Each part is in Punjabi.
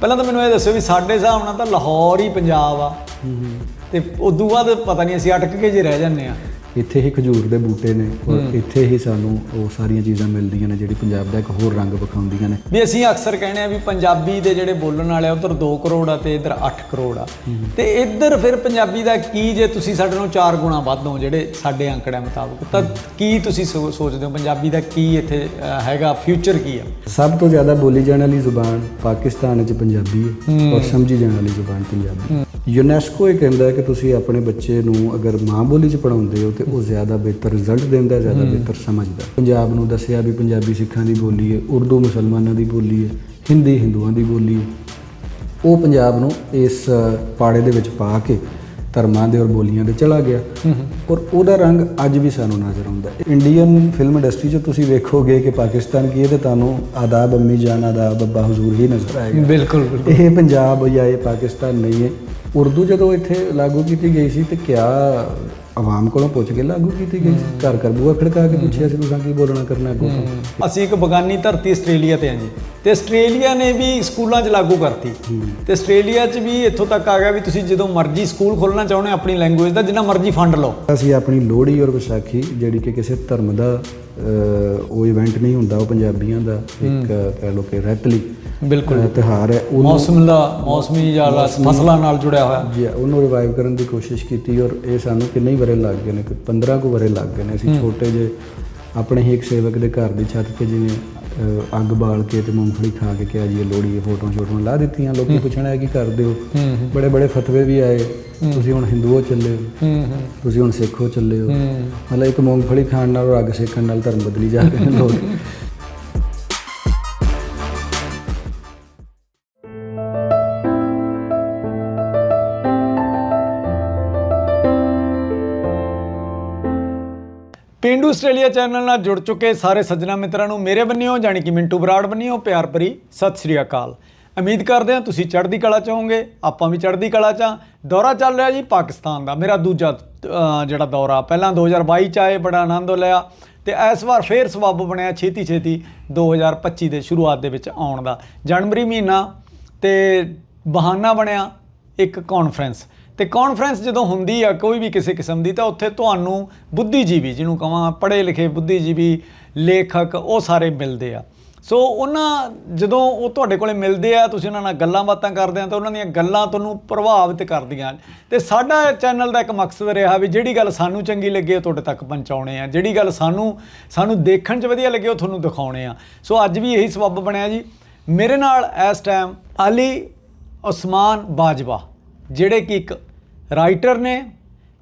ਪਹਿਲਾਂ ਤਾਂ ਮੈਨੂੰ ਇਹ ਦੱਸੋ ਵੀ ਸਾਡੇ ਹਿਸਾਬ ਨਾਲ ਤਾਂ ਲਾਹੌਰ ਹੀ ਪੰਜਾਬ ਆ। ਤੇ ਉਦੋਂ ਬਾਅਦ ਪਤਾ ਨਹੀਂ ਅਸੀਂ ਅਟਕ ਕੇ ਜੇ ਰਹਿ ਜਾਂਦੇ ਆ। ਇੱਥੇ ਹੀ ਖਜੂਰ ਦੇ ਬੂਟੇ ਨੇ ਔਰ ਇੱਥੇ ਹੀ ਸਾਨੂੰ ਉਹ ਸਾਰੀਆਂ ਚੀਜ਼ਾਂ ਮਿਲਦੀਆਂ ਨੇ ਜਿਹੜੀ ਪੰਜਾਬ ਦਾ ਇੱਕ ਹੋਰ ਰੰਗ ਵਿਖਾਉਂਦੀਆਂ ਨੇ। ਵੀ ਅਸੀਂ ਅਕਸਰ ਕਹਿੰਦੇ ਆ ਵੀ ਪੰਜਾਬੀ ਦੇ ਜਿਹੜੇ ਬੋਲਣ ਵਾਲੇ ਆ ਉਧਰ 2 ਕਰੋੜ ਆ ਤੇ ਇੱਧਰ 8 ਕਰੋੜ ਆ। ਤੇ ਇੱਧਰ ਫਿਰ ਪੰਜਾਬੀ ਦਾ ਕੀ ਜੇ ਤੁਸੀਂ ਸਾਡੇ ਨਾਲੋਂ 4 ਗੁਣਾ ਵੱਧ ਹੋ ਜਿਹੜੇ ਸਾਡੇ ਅੰਕੜਿਆਂ ਮੁਤਾਬਕ ਤਾਂ ਕੀ ਤੁਸੀਂ ਸੋਚਦੇ ਹੋ ਪੰਜਾਬੀ ਦਾ ਕੀ ਇੱਥੇ ਹੈਗਾ ਫਿਊਚਰ ਕੀ ਆ? ਸਭ ਤੋਂ ਜ਼ਿਆਦਾ ਬੋਲੀ ਜਾਣ ਵਾਲੀ ਜ਼ੁਬਾਨ ਪਾਕਿਸਤਾਨ ਵਿੱਚ ਪੰਜਾਬੀ ਹੈ ਔਰ ਸਮਝੀ ਜਾਣ ਵਾਲੀ ਜ਼ੁਬਾਨ ਪੰਜਾਬੀ ਯੂਨੈਸਕੋ ਇਹ ਕਹਿੰਦਾ ਹੈ ਕਿ ਤੁਸੀਂ ਆਪਣੇ ਬੱਚੇ ਨੂੰ ਅਗਰ ਮਾਂ ਬੋਲੀ 'ਚ ਪੜਾਉਂਦੇ ਹੋ ਤੇ ਉਹ ਜ਼ਿਆਦਾ ਬਿਹਤਰ ਰਿਜ਼ਲਟ ਦਿੰਦਾ ਹੈ ਜ਼ਿਆਦਾ ਬਿਹਤਰ ਸਮਝਦਾ। ਪੰਜਾਬ ਨੂੰ ਦੱਸਿਆ ਵੀ ਪੰਜਾਬੀ ਸਿੱਖਾਂ ਦੀ ਬੋਲੀ ਹੈ ਉਰਦੂ ਮੁਸਲਮਾਨਾਂ ਦੀ ਬੋਲੀ ਹੈ ਹਿੰਦੀ ਹਿੰਦੂਆਂ ਦੀ ਬੋਲੀ ਹੈ। ਉਹ ਪੰਜਾਬ ਨੂੰ ਇਸ ਪਾੜੇ ਦੇ ਵਿੱਚ ਪਾ ਕੇ ਧਰਮਾਂ ਦੇ ਔਰ ਬੋਲੀਆਂ ਦੇ ਚਲਾ ਗਿਆ। ਔਰ ਉਹਦਾ ਰੰਗ ਅੱਜ ਵੀ ਸਾਨੂੰ ਨਜ਼ਰ ਆਉਂਦਾ ਹੈ। ਇੰਡੀਅਨ ਫਿਲਮ ਇੰਡਸਟਰੀ 'ਚ ਤੁਸੀਂ ਵੇਖੋਗੇ ਕਿ ਪਾਕਿਸਤਾਨ ਕੀ ਹੈ ਤੇ ਤੁਹਾਨੂੰ ਆਦਾਬ ਅੰਮੀ ਜਾਨ ਆਦਾਬ ਅੱਬਾ ਹਜ਼ੂਰ ਹੀ ਨਜ਼ਰ ਆਏਗਾ। ਬਿਲਕੁਲ। ਇਹ ਪੰਜਾਬ ਜਾਂ ਇਹ ਪਾਕਿਸਤਾਨ ਨਹੀਂ ਹੈ। ਉਰਦੂ ਜਦੋਂ ਇੱਥੇ ਲਾਗੂ ਕੀਤੀ ਗਈ ਸੀ ਤੇ ਕਿਆ ਆਵਾਮ ਕੋਲੋਂ ਪੁੱਛ ਕੇ ਲਾਗੂ ਕੀਤੀ ਗਈ ਸੀ? ਘਰ ਘਰ ਬੂਹਾ ਖੜਕਾ ਕੇ ਪੁੱਛਿਆ ਸੀ ਤੁਸੀਂ ਕੀ ਬੋਲਣਾ ਕਰਨਾ ਅੱਗੋਂ ਅਸੀਂ ਇੱਕ ਬਗਾਨੀ ਧਰਤੀ ਆਸਟ੍ਰੇਲੀਆ ਤੇ ਹਾਂ ਜੀ। ਤੇ ਆਸਟ੍ਰੇਲੀਆ ਨੇ ਵੀ ਸਕੂਲਾਂ 'ਚ ਲਾਗੂ ਕਰਤੀ। ਤੇ ਆਸਟ੍ਰੇਲੀਆ 'ਚ ਵੀ ਇੱਥੋਂ ਤੱਕ ਆ ਗਿਆ ਵੀ ਤੁਸੀਂ ਜਦੋਂ ਮਰਜ਼ੀ ਸਕੂਲ ਖੋਲਣਾ ਚਾਹੁੰਦੇ ਹੋ ਆਪਣੀ ਲੈਂਗੁਏਜ ਦਾ ਜਿੰਨਾ ਮਰਜ਼ੀ ਫੰਡ ਲਓ। ਅਸੀਂ ਆਪਣੀ ਲੋਹੜੀ ਔਰ ਵਿਸਾਖੀ ਜਿਹੜੀ ਕਿ ਕਿਸੇ ਧਰਮ ਦਾ ਉਹ ਇਵੈਂਟ ਨਹੀਂ ਹੁੰਦਾ ਉਹ ਪੰਜਾਬੀਆਂ ਦਾ ਇੱਕ ਕਹਿ ਲਓ ਕਿ ਰੈਤਲੀ ਬਿਲਕੁਲ। ਤਿਹਾਰ ਹੈ। ਉਹਨੂੰ ਮੌਸਮ ਦਾ ਮੌਸਮੀ ਜਾਂ ਫਸਲਾਂ ਨਾਲ ਜੁੜਿਆ ਹੋਇਆ। ਜੀ ਉਹਨੂੰ ਰਿਵਾਈਵ ਕਰਨ ਦੀ ਕੋਸ਼ਿਸ਼ ਕੀਤੀ ਔਰ ਇਹ ਸਾਨੂੰ ਕਿੰਨੇ ਹੀ ਵਰੇ ਲੱਗ ਗਏ ਨੇ ਕਿ 15 ਕੁ ਵਰੇ ਲੱਗ ਗਏ ਨੇ। ਅਸੀਂ ਛੋਟੇ ਜੇ ਆਪਣੇ ਹੀ ਇੱਕ ਸੇਵਕ ਦੇ ਘਰ ਦੀ ਛੱਤ ਤੇ ਜਿਵੇਂ ਅੱਗ ਬਾਲ ਕੇ ਤੇ ਮੂੰਗਫਲੀ ਖਾ ਕੇ ਕਿਹਾ ਜੀ ਇਹ ਲੋੜੀ ਇਹ ਫੋਟੋਆਂ ਸ਼ੋਟੋਆਂ ਲਾ ਦਿੱਤੀਆਂ। ਲੋਕੀ ਪੁੱਛਣਾ ਹੈ ਕੀ ਕਰਦੇ ਹੋ ਬੜੇ ਬੜੇ ਫਤਵੇ ਵੀ ਆਏ। ਤੁਸੀਂ ਹੁਣ ਹਿੰਦੂਓ ਚੱਲੇ ਹੋ। ਤੁਸੀਂ ਹੁਣ ਸਿੱਖੋ ਚੱਲੇ ਹੋ। ਮਤਲਬ ਇੱਕ ਮੂੰਗਫਲੀ ਖਾਣ ਨਾਲ ਔਰ ਅੱਗ ਸੇਕਣ ਨਾਲ ਧਰਮ ਬਦਲੀ ਜਾਂਦੇ ਨੇ ਲੋਕ ਪਿੰਡੂ ਆਸਟ੍ਰੇਲੀਆ ਚੈਨਲ ਨਾਲ ਜੁੜ ਚੁੱਕੇ ਸਾਰੇ ਸੱਜਣਾ ਮਿੱਤਰਾਂ ਨੂੰ ਮੇਰੇ ਬੰਨਿਓ, ਜਾਣੀ ਕਿ ਮਿੰਟੂ ਬਰਾੜ ਬੰਨਿਓ, ਪਿਆਰ ਭਰੀ ਸਤਿ ਸ੍ਰੀ ਅਕਾਲ। ਉਮੀਦ ਕਰਦੇ ਹਾਂ ਤੁਸੀਂ ਚੜ੍ਹਦੀ ਕਲਾ ਚ ਹੋਵੋਗੇ, ਆਪਾਂ ਵੀ ਚੜ੍ਹਦੀ ਕਲਾ ਚ ਹਾਂ। ਦੌਰਾ ਚੱਲ ਰਿਹਾ ਜੀ ਪਾਕਿਸਤਾਨ ਦਾ, ਮੇਰਾ ਦੂਜਾ ਜਿਹੜਾ ਦੌਰਾ, ਪਹਿਲਾਂ 2022 ਚ ਆਏ, ਬੜਾ ਆਨੰਦ ਲਿਆ ਤੇ ਇਸ ਵਾਰ ਫੇਰ ਸਬੱਬ ਬਣਿਆ ਛੇਤੀ ਛੇਤੀ 2025 ਦੇ ਸ਼ੁਰੂਆਤ ਦੇ ਵਿੱਚ ਆਉਣ ਦਾ। ਜਨਵਰੀ ਮਹੀਨਾ ਤੇ ਬਹਾਨਾ ਬਣਿਆ ਇੱਕ ਕਾਨਫਰੰਸ ਤੇ ਕਾਨਫਰੰਸ ਜਦੋਂ ਹੁੰਦੀ ਆ ਕੋਈ ਵੀ ਕਿਸੇ ਕਿਸਮ ਦੀ, ਤਾਂ ਉੱਥੇ ਤੁਹਾਨੂੰ ਬੁੱਧੀਜੀਵੀ, ਜਿਹਨੂੰ ਕਹਾਂ ਪੜ੍ਹੇ ਲਿਖੇ ਬੁੱਧੀਜੀਵੀ, ਲੇਖਕ, ਉਹ ਸਾਰੇ ਮਿਲਦੇ ਆ। ਸੋ ਉਹਨਾਂ ਜਦੋਂ ਉਹ ਤੁਹਾਡੇ ਕੋਲੇ ਮਿਲਦੇ ਆ, ਤੁਸੀਂ ਉਹਨਾਂ ਨਾਲ ਗੱਲਾਂ ਬਾਤਾਂ ਕਰਦੇ ਆ, ਤਾਂ ਉਹਨਾਂ ਦੀਆਂ ਗੱਲਾਂ ਤੁਹਾਨੂੰ ਪ੍ਰਭਾਵਿਤ ਕਰਦੀਆਂ। ਤੇ ਸਾਡਾ ਚੈਨਲ ਦਾ ਇੱਕ ਮਕਸਦ ਰਿਹਾ ਵੀ ਜਿਹੜੀ ਗੱਲ ਸਾਨੂੰ ਚੰਗੀ ਲੱਗੇ, ਉਹ ਤੁਹਾਡੇ ਤੱਕ ਪਹੁੰਚਾਉਣੇ ਆ। ਜਿਹੜੀ ਗੱਲ ਸਾਨੂੰ ਸਾਨੂੰ ਦੇਖਣ 'ਚ ਵਧੀਆ ਲੱਗੇ, ਉਹ ਤੁਹਾਨੂੰ ਦਿਖਾਉਣੇ ਆ। ਸੋ ਅੱਜ ਵੀ ਇਹੀ ਸਬੱਬ ਬਣਿਆ ਜੀ। ਮੇਰੇ ਨਾਲ ਇਸ ਟਾਈਮ ਅਲੀ ਉਸਮਾਨ ਬਾਜਵਾ, ਜਿਹੜੇ ਕਿ ਇੱਕ ਰਾਈਟਰ ਨੇ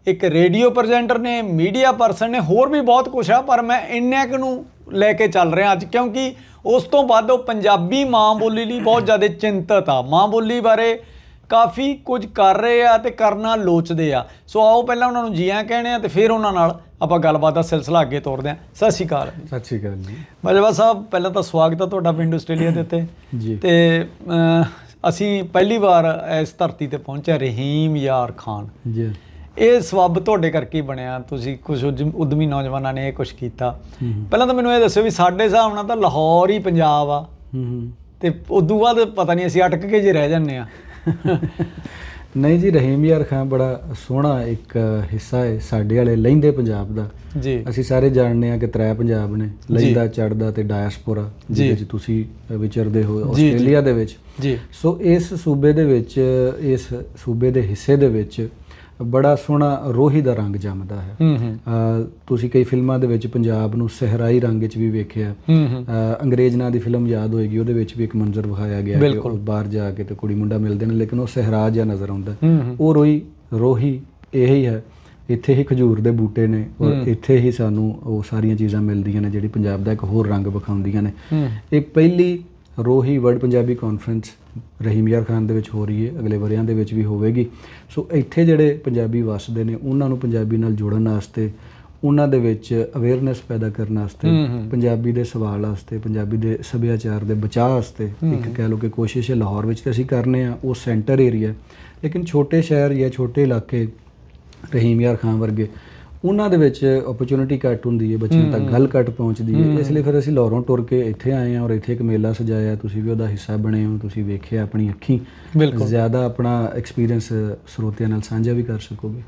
ਇੱਕ ਰੇਡੀਓ ਪ੍ਰੈਜ਼ੈਂਟਰ ਨੇ ਮੀਡੀਆ ਪਰਸਨ ਨੇ ਹੋਰ ਵੀ ਬਹੁਤ ਕੁਝ ਆ ਪਰ ਮੈਂ ਇੰਨੇ ਕੁ ਨੂੰ ਲੈ ਕੇ ਚੱਲ ਰਿਹਾ ਅੱਜ ਕਿਉਂਕਿ ਉਸ ਤੋਂ ਬਾਅਦ ਉਹ ਪੰਜਾਬੀ ਮਾਂ ਬੋਲੀ ਲਈ ਬਹੁਤ ਜ਼ਿਆਦਾ ਚਿੰਤਤ ਆ। ਮਾਂ ਬੋਲੀ ਬਾਰੇ ਕਾਫੀ ਕੁਝ ਕਰ ਰਹੇ ਆ ਤੇ ਕਰਨਾ ਲੋਚਦੇ ਆ। ਸੋ ਆਓ ਪਹਿਲਾਂ ਉਹਨਾਂ ਨੂੰ ਜੀਆਂ ਕਹਿੰਦੇ ਆ ਤੇ ਫਿਰ ਉਹਨਾਂ ਨਾਲ ਆਪਾਂ ਗੱਲਬਾਤ ਦਾ ਸਿਲਸਿਲਾ ਅੱਗੇ ਤੋਰਦੇ ਆ। ਸਤਿ ਸ਼੍ਰੀ ਅਕਾਲ। ਸਤਿ ਸ਼੍ਰੀ ਅਕਾਲ ਜੀ। ਮਜਵਾ ਸਾਹਿਬ ਪਹਿਲਾਂ ਤਾਂ ਸਵਾਗਤ ਹੈ ਤੁਹਾਡਾ ਪਿੰਡ ਆਸਟ੍ਰੇਲੀਆ ਦੇ ਉੱਤੇ। ਜੀ। ਤੇ ਅਸੀਂ ਪਹਿਲੀ ਵਾਰ ਇਸ ਧਰਤੀ ਤੇ ਪਹੁੰਚਿਆ ਰਹੀਮ ਯਾਰ ਖਾਨ। ਜੀ। ਇਹ ਸਬੱਬ ਤੁਹਾਡੇ ਕਰਕੇ ਹੀ ਬਣਿਆ। ਤੁਸੀਂ ਕੁਝ ਉਦਮੀ ਨੌਜਵਾਨਾਂ ਨੇ ਇਹ ਕੁਝ ਕੀਤਾ। ਪਹਿਲਾਂ ਤਾਂ ਮੈਨੂੰ ਇਹ ਦੱਸੋ ਵੀ ਸਾਡੇ ਹਿਸਾਬ ਨਾਲ ਤਾਂ ਲਾਹੌਰ ਹੀ ਪੰਜਾਬ ਆ। ਹੂੰ ਹੂੰ। ਤੇ ਉਦੋਂ ਬਾਅਦ ਪਤਾ ਨਹੀਂ ਅਸੀਂ ਅਟਕ ਕੇ ਜੇ ਰਹਿ ਜਾਂਦੇ ਆ। ਨਹੀਂ ਜੀ ਰਹੀਮ ਯਾਰ ਖਾਨ ਬੜਾ ਸੋਹਣਾ ਇੱਕ ਹਿੱਸਾ ਹੈ ਸਾਡੇ ਵਾਲੇ ਲਹਿੰਦੇ ਪੰਜਾਬ ਦਾ। ਜੀ। ਅਸੀਂ ਸਾਰੇ ਜਾਣਦੇ ਆ ਕਿ ਤ੍ਰੈ ਪੰਜਾਬ ਨੇ ਲਹਿੰਦਾ ਚੜਦਾ ਤੇ ਡਾਇਸਪੋਰਾ ਜਿਹਦੇ ਵਿੱਚ ਤੁਸੀਂ ਵਿਚਰਦੇ ਹੋ ਆਸਟ੍ਰੇਲੀਆ ਦੇ ਵਿੱਚ। ਜੀ। ਸੋ ਇਸ ਸੂਬੇ ਦੇ ਵਿੱਚ ਇਸ ਸੂਬੇ ਦੇ ਹਿੱਸੇ ਦੇ ਵਿੱਚ ਬੜਾ ਸੋਹਣਾ ਰੋਹੀ ਦਾ ਰੰਗ ਜੰਮਦਾ ਹੈ। ਤੁਸੀਂ ਕਈ ਫਿਲਮਾਂ ਦੇ ਵਿੱਚ ਪੰਜਾਬ ਨੂੰ ਸਹਿਰਾਈ ਰੰਗ ਵਿੱਚ ਵੀ ਵੇਖਿਆ। ਅੰਗਰੇਜ਼ ਨਾਂ ਦੀ ਫਿਲਮ ਯਾਦ ਹੋਏਗੀ ਉਹਦੇ ਵਿੱਚ ਵੀ ਇੱਕ ਮੰਜ਼ਰ ਵਿਖਾਇਆ ਗਿਆ ਕਿ ਉਹ ਬਾਹਰ ਜਾ ਕੇ ਤੇ ਕੁੜੀ ਮੁੰਡਾ ਮਿਲਦੇ ਨੇ ਲੇਕਿਨ ਉਹ ਸਹਿਰਾ ਜਿਹਾ ਨਜ਼ਰ ਆਉਂਦਾ। ਉਹ ਰੋਈ ਰੋਹੀ ਇਹੀ ਹੈ ਇੱਥੇ ਹੀ ਖਜੂਰ ਦੇ ਬੂਟੇ ਨੇ ਔਰ ਇੱਥੇ ਹੀ ਸਾਨੂੰ ਉਹ ਸਾਰੀਆਂ ਚੀਜ਼ਾਂ ਮਿਲਦੀਆਂ ਨੇ ਜਿਹੜੀ ਪੰਜਾਬ ਦਾ ਇੱਕ ਹੋਰ ਰੰਗ ਵਿਖਾਉਂਦੀਆਂ ਨੇ। ਇਹ ਪਹਿਲੀ ਰੋਹੀ ਵਰਲਡ ਪੰਜਾਬੀ ਕਾਨਫਰੰਸ ਰਹੀਮ ਯਾਰ ਖਾਨ ਦੇ ਵਿੱਚ ਹੋ ਰਹੀ ਹੈ ਅਗਲੇ ਵਰਿਆਂ ਦੇ ਵਿੱਚ ਵੀ ਹੋਵੇਗੀ। ਸੋ ਇੱਥੇ ਜਿਹੜੇ ਪੰਜਾਬੀ ਵਸਦੇ ਨੇ ਉਹਨਾਂ ਨੂੰ ਪੰਜਾਬੀ ਨਾਲ ਜੋੜਨ ਵਾਸਤੇ ਉਹਨਾਂ ਦੇ ਵਿੱਚ ਅਵੇਅਰਨੈਸ ਪੈਦਾ ਕਰਨ ਵਾਸਤੇ ਪੰਜਾਬੀ ਦੇ ਸਵਾਲ ਵਾਸਤੇ ਪੰਜਾਬੀ ਦੇ ਸੱਭਿਆਚਾਰ ਦੇ ਬਚਾਅ ਵਾਸਤੇ ਇੱਕ ਕਹਿ ਲਓ ਕਿ ਕੋਸ਼ਿਸ਼ ਹੈ ਲਾਹੌਰ ਵਿੱਚ ਤੇ ਅਸੀਂ ਕਰਨੇ ਆ ਉਹ ਸੈਂਟਰ ਏਰੀਆ ਲੇਕਿਨ ਛੋਟੇ ਸ਼ਹਿਰ ਜਾਂ ਛੋਟੇ ਇਲਾਕੇ ਰਹੀਮ ਯਾਰ ਖਾਨ ਵਰਗੇ ਉਹਨਾਂ ਦੇ ਵਿੱਚ ਓਪਰਚੁਨਿਟੀ ਘੱਟ ਹੁੰਦੀ ਹੈ ਬੱਚਿਆਂ ਤੱਕ ਗੱਲ ਘੱਟ ਪਹੁੰਚਦੀ ਹੈ। ਇਸ ਲਈ ਫਿਰ ਅਸੀਂ ਲਾਹੌਰੋਂ ਟੁਰ ਕੇ ਇੱਥੇ ਆਏ ਹਾਂ ਔਰ ਇੱਥੇ ਇੱਕ ਮੇਲਾ ਸਜਾਇਆ। ਤੁਸੀਂ ਵੀ ਉਹਦਾ ਹਿੱਸਾ ਬਣੇ ਹੋ ਤੁਸੀਂ ਵੇਖਿਆ ਆਪਣੀ ਅੱਖੀਂ। ਬਿਲਕੁਲ। ਜ਼ਿਆਦਾ ਆਪਣਾ ਐਕਸਪੀਰੀਅੰਸ ਸਰੋਤਿਆਂ ਨਾਲ ਸਾਂਝਾ ਵੀ ਕਰ ਸਕੋਗੇ।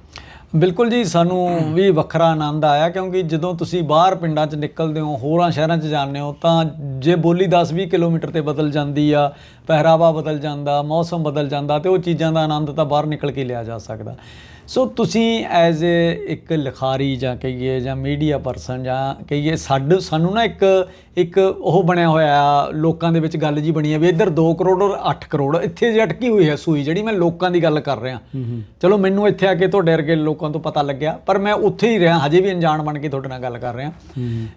ਬਿਲਕੁਲ ਜੀ ਸਾਨੂੰ ਵੀ ਵੱਖਰਾ ਆਨੰਦ ਆਇਆ ਕਿਉਂਕਿ ਜਦੋਂ ਤੁਸੀਂ ਬਾਹਰ ਪਿੰਡਾਂ 'ਚ ਨਿਕਲਦੇ ਹੋ ਹੋਰਾਂ ਸ਼ਹਿਰਾਂ 'ਚ ਜਾਂਦੇ ਹੋ ਤਾਂ ਜੇ ਬੋਲੀ 10-20 ਕਿਲੋਮੀਟਰ ਤੇ ਬਦਲ ਜਾਂਦੀ ਆ ਪਹਿਰਾਵਾ ਬਦਲ ਜਾਂਦਾ ਮੌਸਮ ਬਦਲ ਜਾਂਦਾ ਤੇ ਉਹ ਚੀਜ਼ਾਂ ਦਾ ਆਨੰਦ ਤਾਂ ਬਾਹਰ ਨਿਕਲ ਕੇ ਲਿਆ ਜਾ ਸਕਦਾ। ਸੋ ਤੁਸੀਂ ਐਜ਼ ਅ ਇੱਕ ਲਿਖਾਰੀ ਜਾਂ ਕਹੀਏ ਜਾਂ ਮੀਡੀਆ ਪਰਸਨ ਜਾਂ ਕਹੀਏ ਸਾਡੇ ਸਾਨੂੰ ਨਾ ਇੱਕ ਇੱਕ ਉਹ ਬਣਿਆ ਹੋਇਆ ਆ, ਲੋਕਾਂ ਦੇ ਵਿੱਚ ਗੱਲ ਜੀ ਬਣੀ ਹੈ ਵੀ ਇੱਧਰ 2 ਕਰੋੜ ਔਰ 8 ਕਰੋੜ ਇੱਥੇ ਜੇ ਅਟਕੀ ਹੋਈ ਹੈ ਸੂਈ ਜਿਹੜੀ ਮੈਂ ਲੋਕਾਂ ਦੀ ਗੱਲ ਕਰ ਰਿਹਾ। ਚਲੋ ਮੈਨੂੰ ਇੱਥੇ ਆ ਕੇ ਤੁਹਾਡੇ ਵਰਗੇ ਲੋਕਾਂ ਤੋਂ ਪਤਾ ਲੱਗਿਆ ਪਰ ਮੈਂ ਉੱਥੇ ਹੀ ਰਿਹਾ ਹਜੇ ਵੀ ਅਣਜਾਣ ਬਣ ਕੇ ਤੁਹਾਡੇ ਨਾਲ ਗੱਲ ਕਰ ਰਿਹਾ।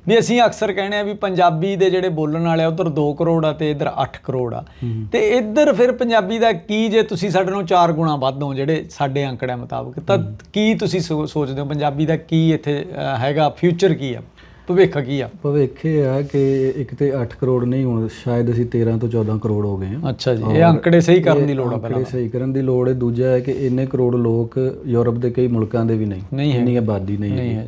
ਵੀ ਅਸੀਂ ਅਕਸਰ ਕਹਿੰਦੇ ਆ ਵੀ ਪੰਜਾਬੀ ਦੇ ਜਿਹੜੇ ਬੋਲਣ ਵਾਲੇ ਆ ਉਧਰ 2 ਕਰੋੜ ਆ ਤੇ ਇੱਧਰ 8 ਕਰੋੜ ਆ। ਤੇ ਇੱਧਰ ਫਿਰ ਪੰਜਾਬੀ ਦਾ ਕੀ ਜੇ ਤੁਸੀਂ ਸਾਡੇ ਨਾਲੋਂ 4 ਗੁਣਾ ਵੱਧ ਹੋ ਜਿਹੜੇ ਸਾਡੇ ਅੰਕੜਿਆਂ ਮੁਤਾਬਕ ਤਾਂ ਕੀ ਤੁਸੀਂ ਸੋ- ਸੋਚਦੇ ਹੋ? ਪੰਜਾਬੀ ਦਾ ਕੀ ਇੱਥੇ ਅ, ਹੈਗਾ? ਫਿਊਚਰ ਕੀ ਆ? ਭਵਿੱਖ ਕੀ ਆ? ਭਵਿੱਖ ਇਹ ਆ ਕਿ ਇੱਕ ਤੇ 8 ਕਰੋੜ ਨਹੀਂ ਹੁਣ ਸ਼ਾਇਦ ਅਸੀਂ 13 ਤੋਂ 14 ਕਰੋੜ ਹੋ ਗਏ ਹਾਂ। ਅੱਛਾ ਜੀ ਇਹ ਅੰਕੜੇ ਸਹੀ ਕਰਨ ਦੀ ਲੋੜ ਆ ਆਂਕੜੇ ਸਹੀ ਕਰਨ ਦੀ ਲੋੜ ਹੈ। ਦੂਜਾ ਹੈ ਕਿ ਇੰਨੇ ਕਰੋੜ ਲੋਕ ਯੂਰਪ ਦੇ ਕਈ ਮੁਲਕਾਂ ਦੇ ਵੀ ਨਹੀਂ। ਨਹੀਂ ਹੈ। ਇੰਨੀ ਆਬਾਦੀ ਨਹੀਂ ਨਹੀਂ ਹੈ ਹੈ।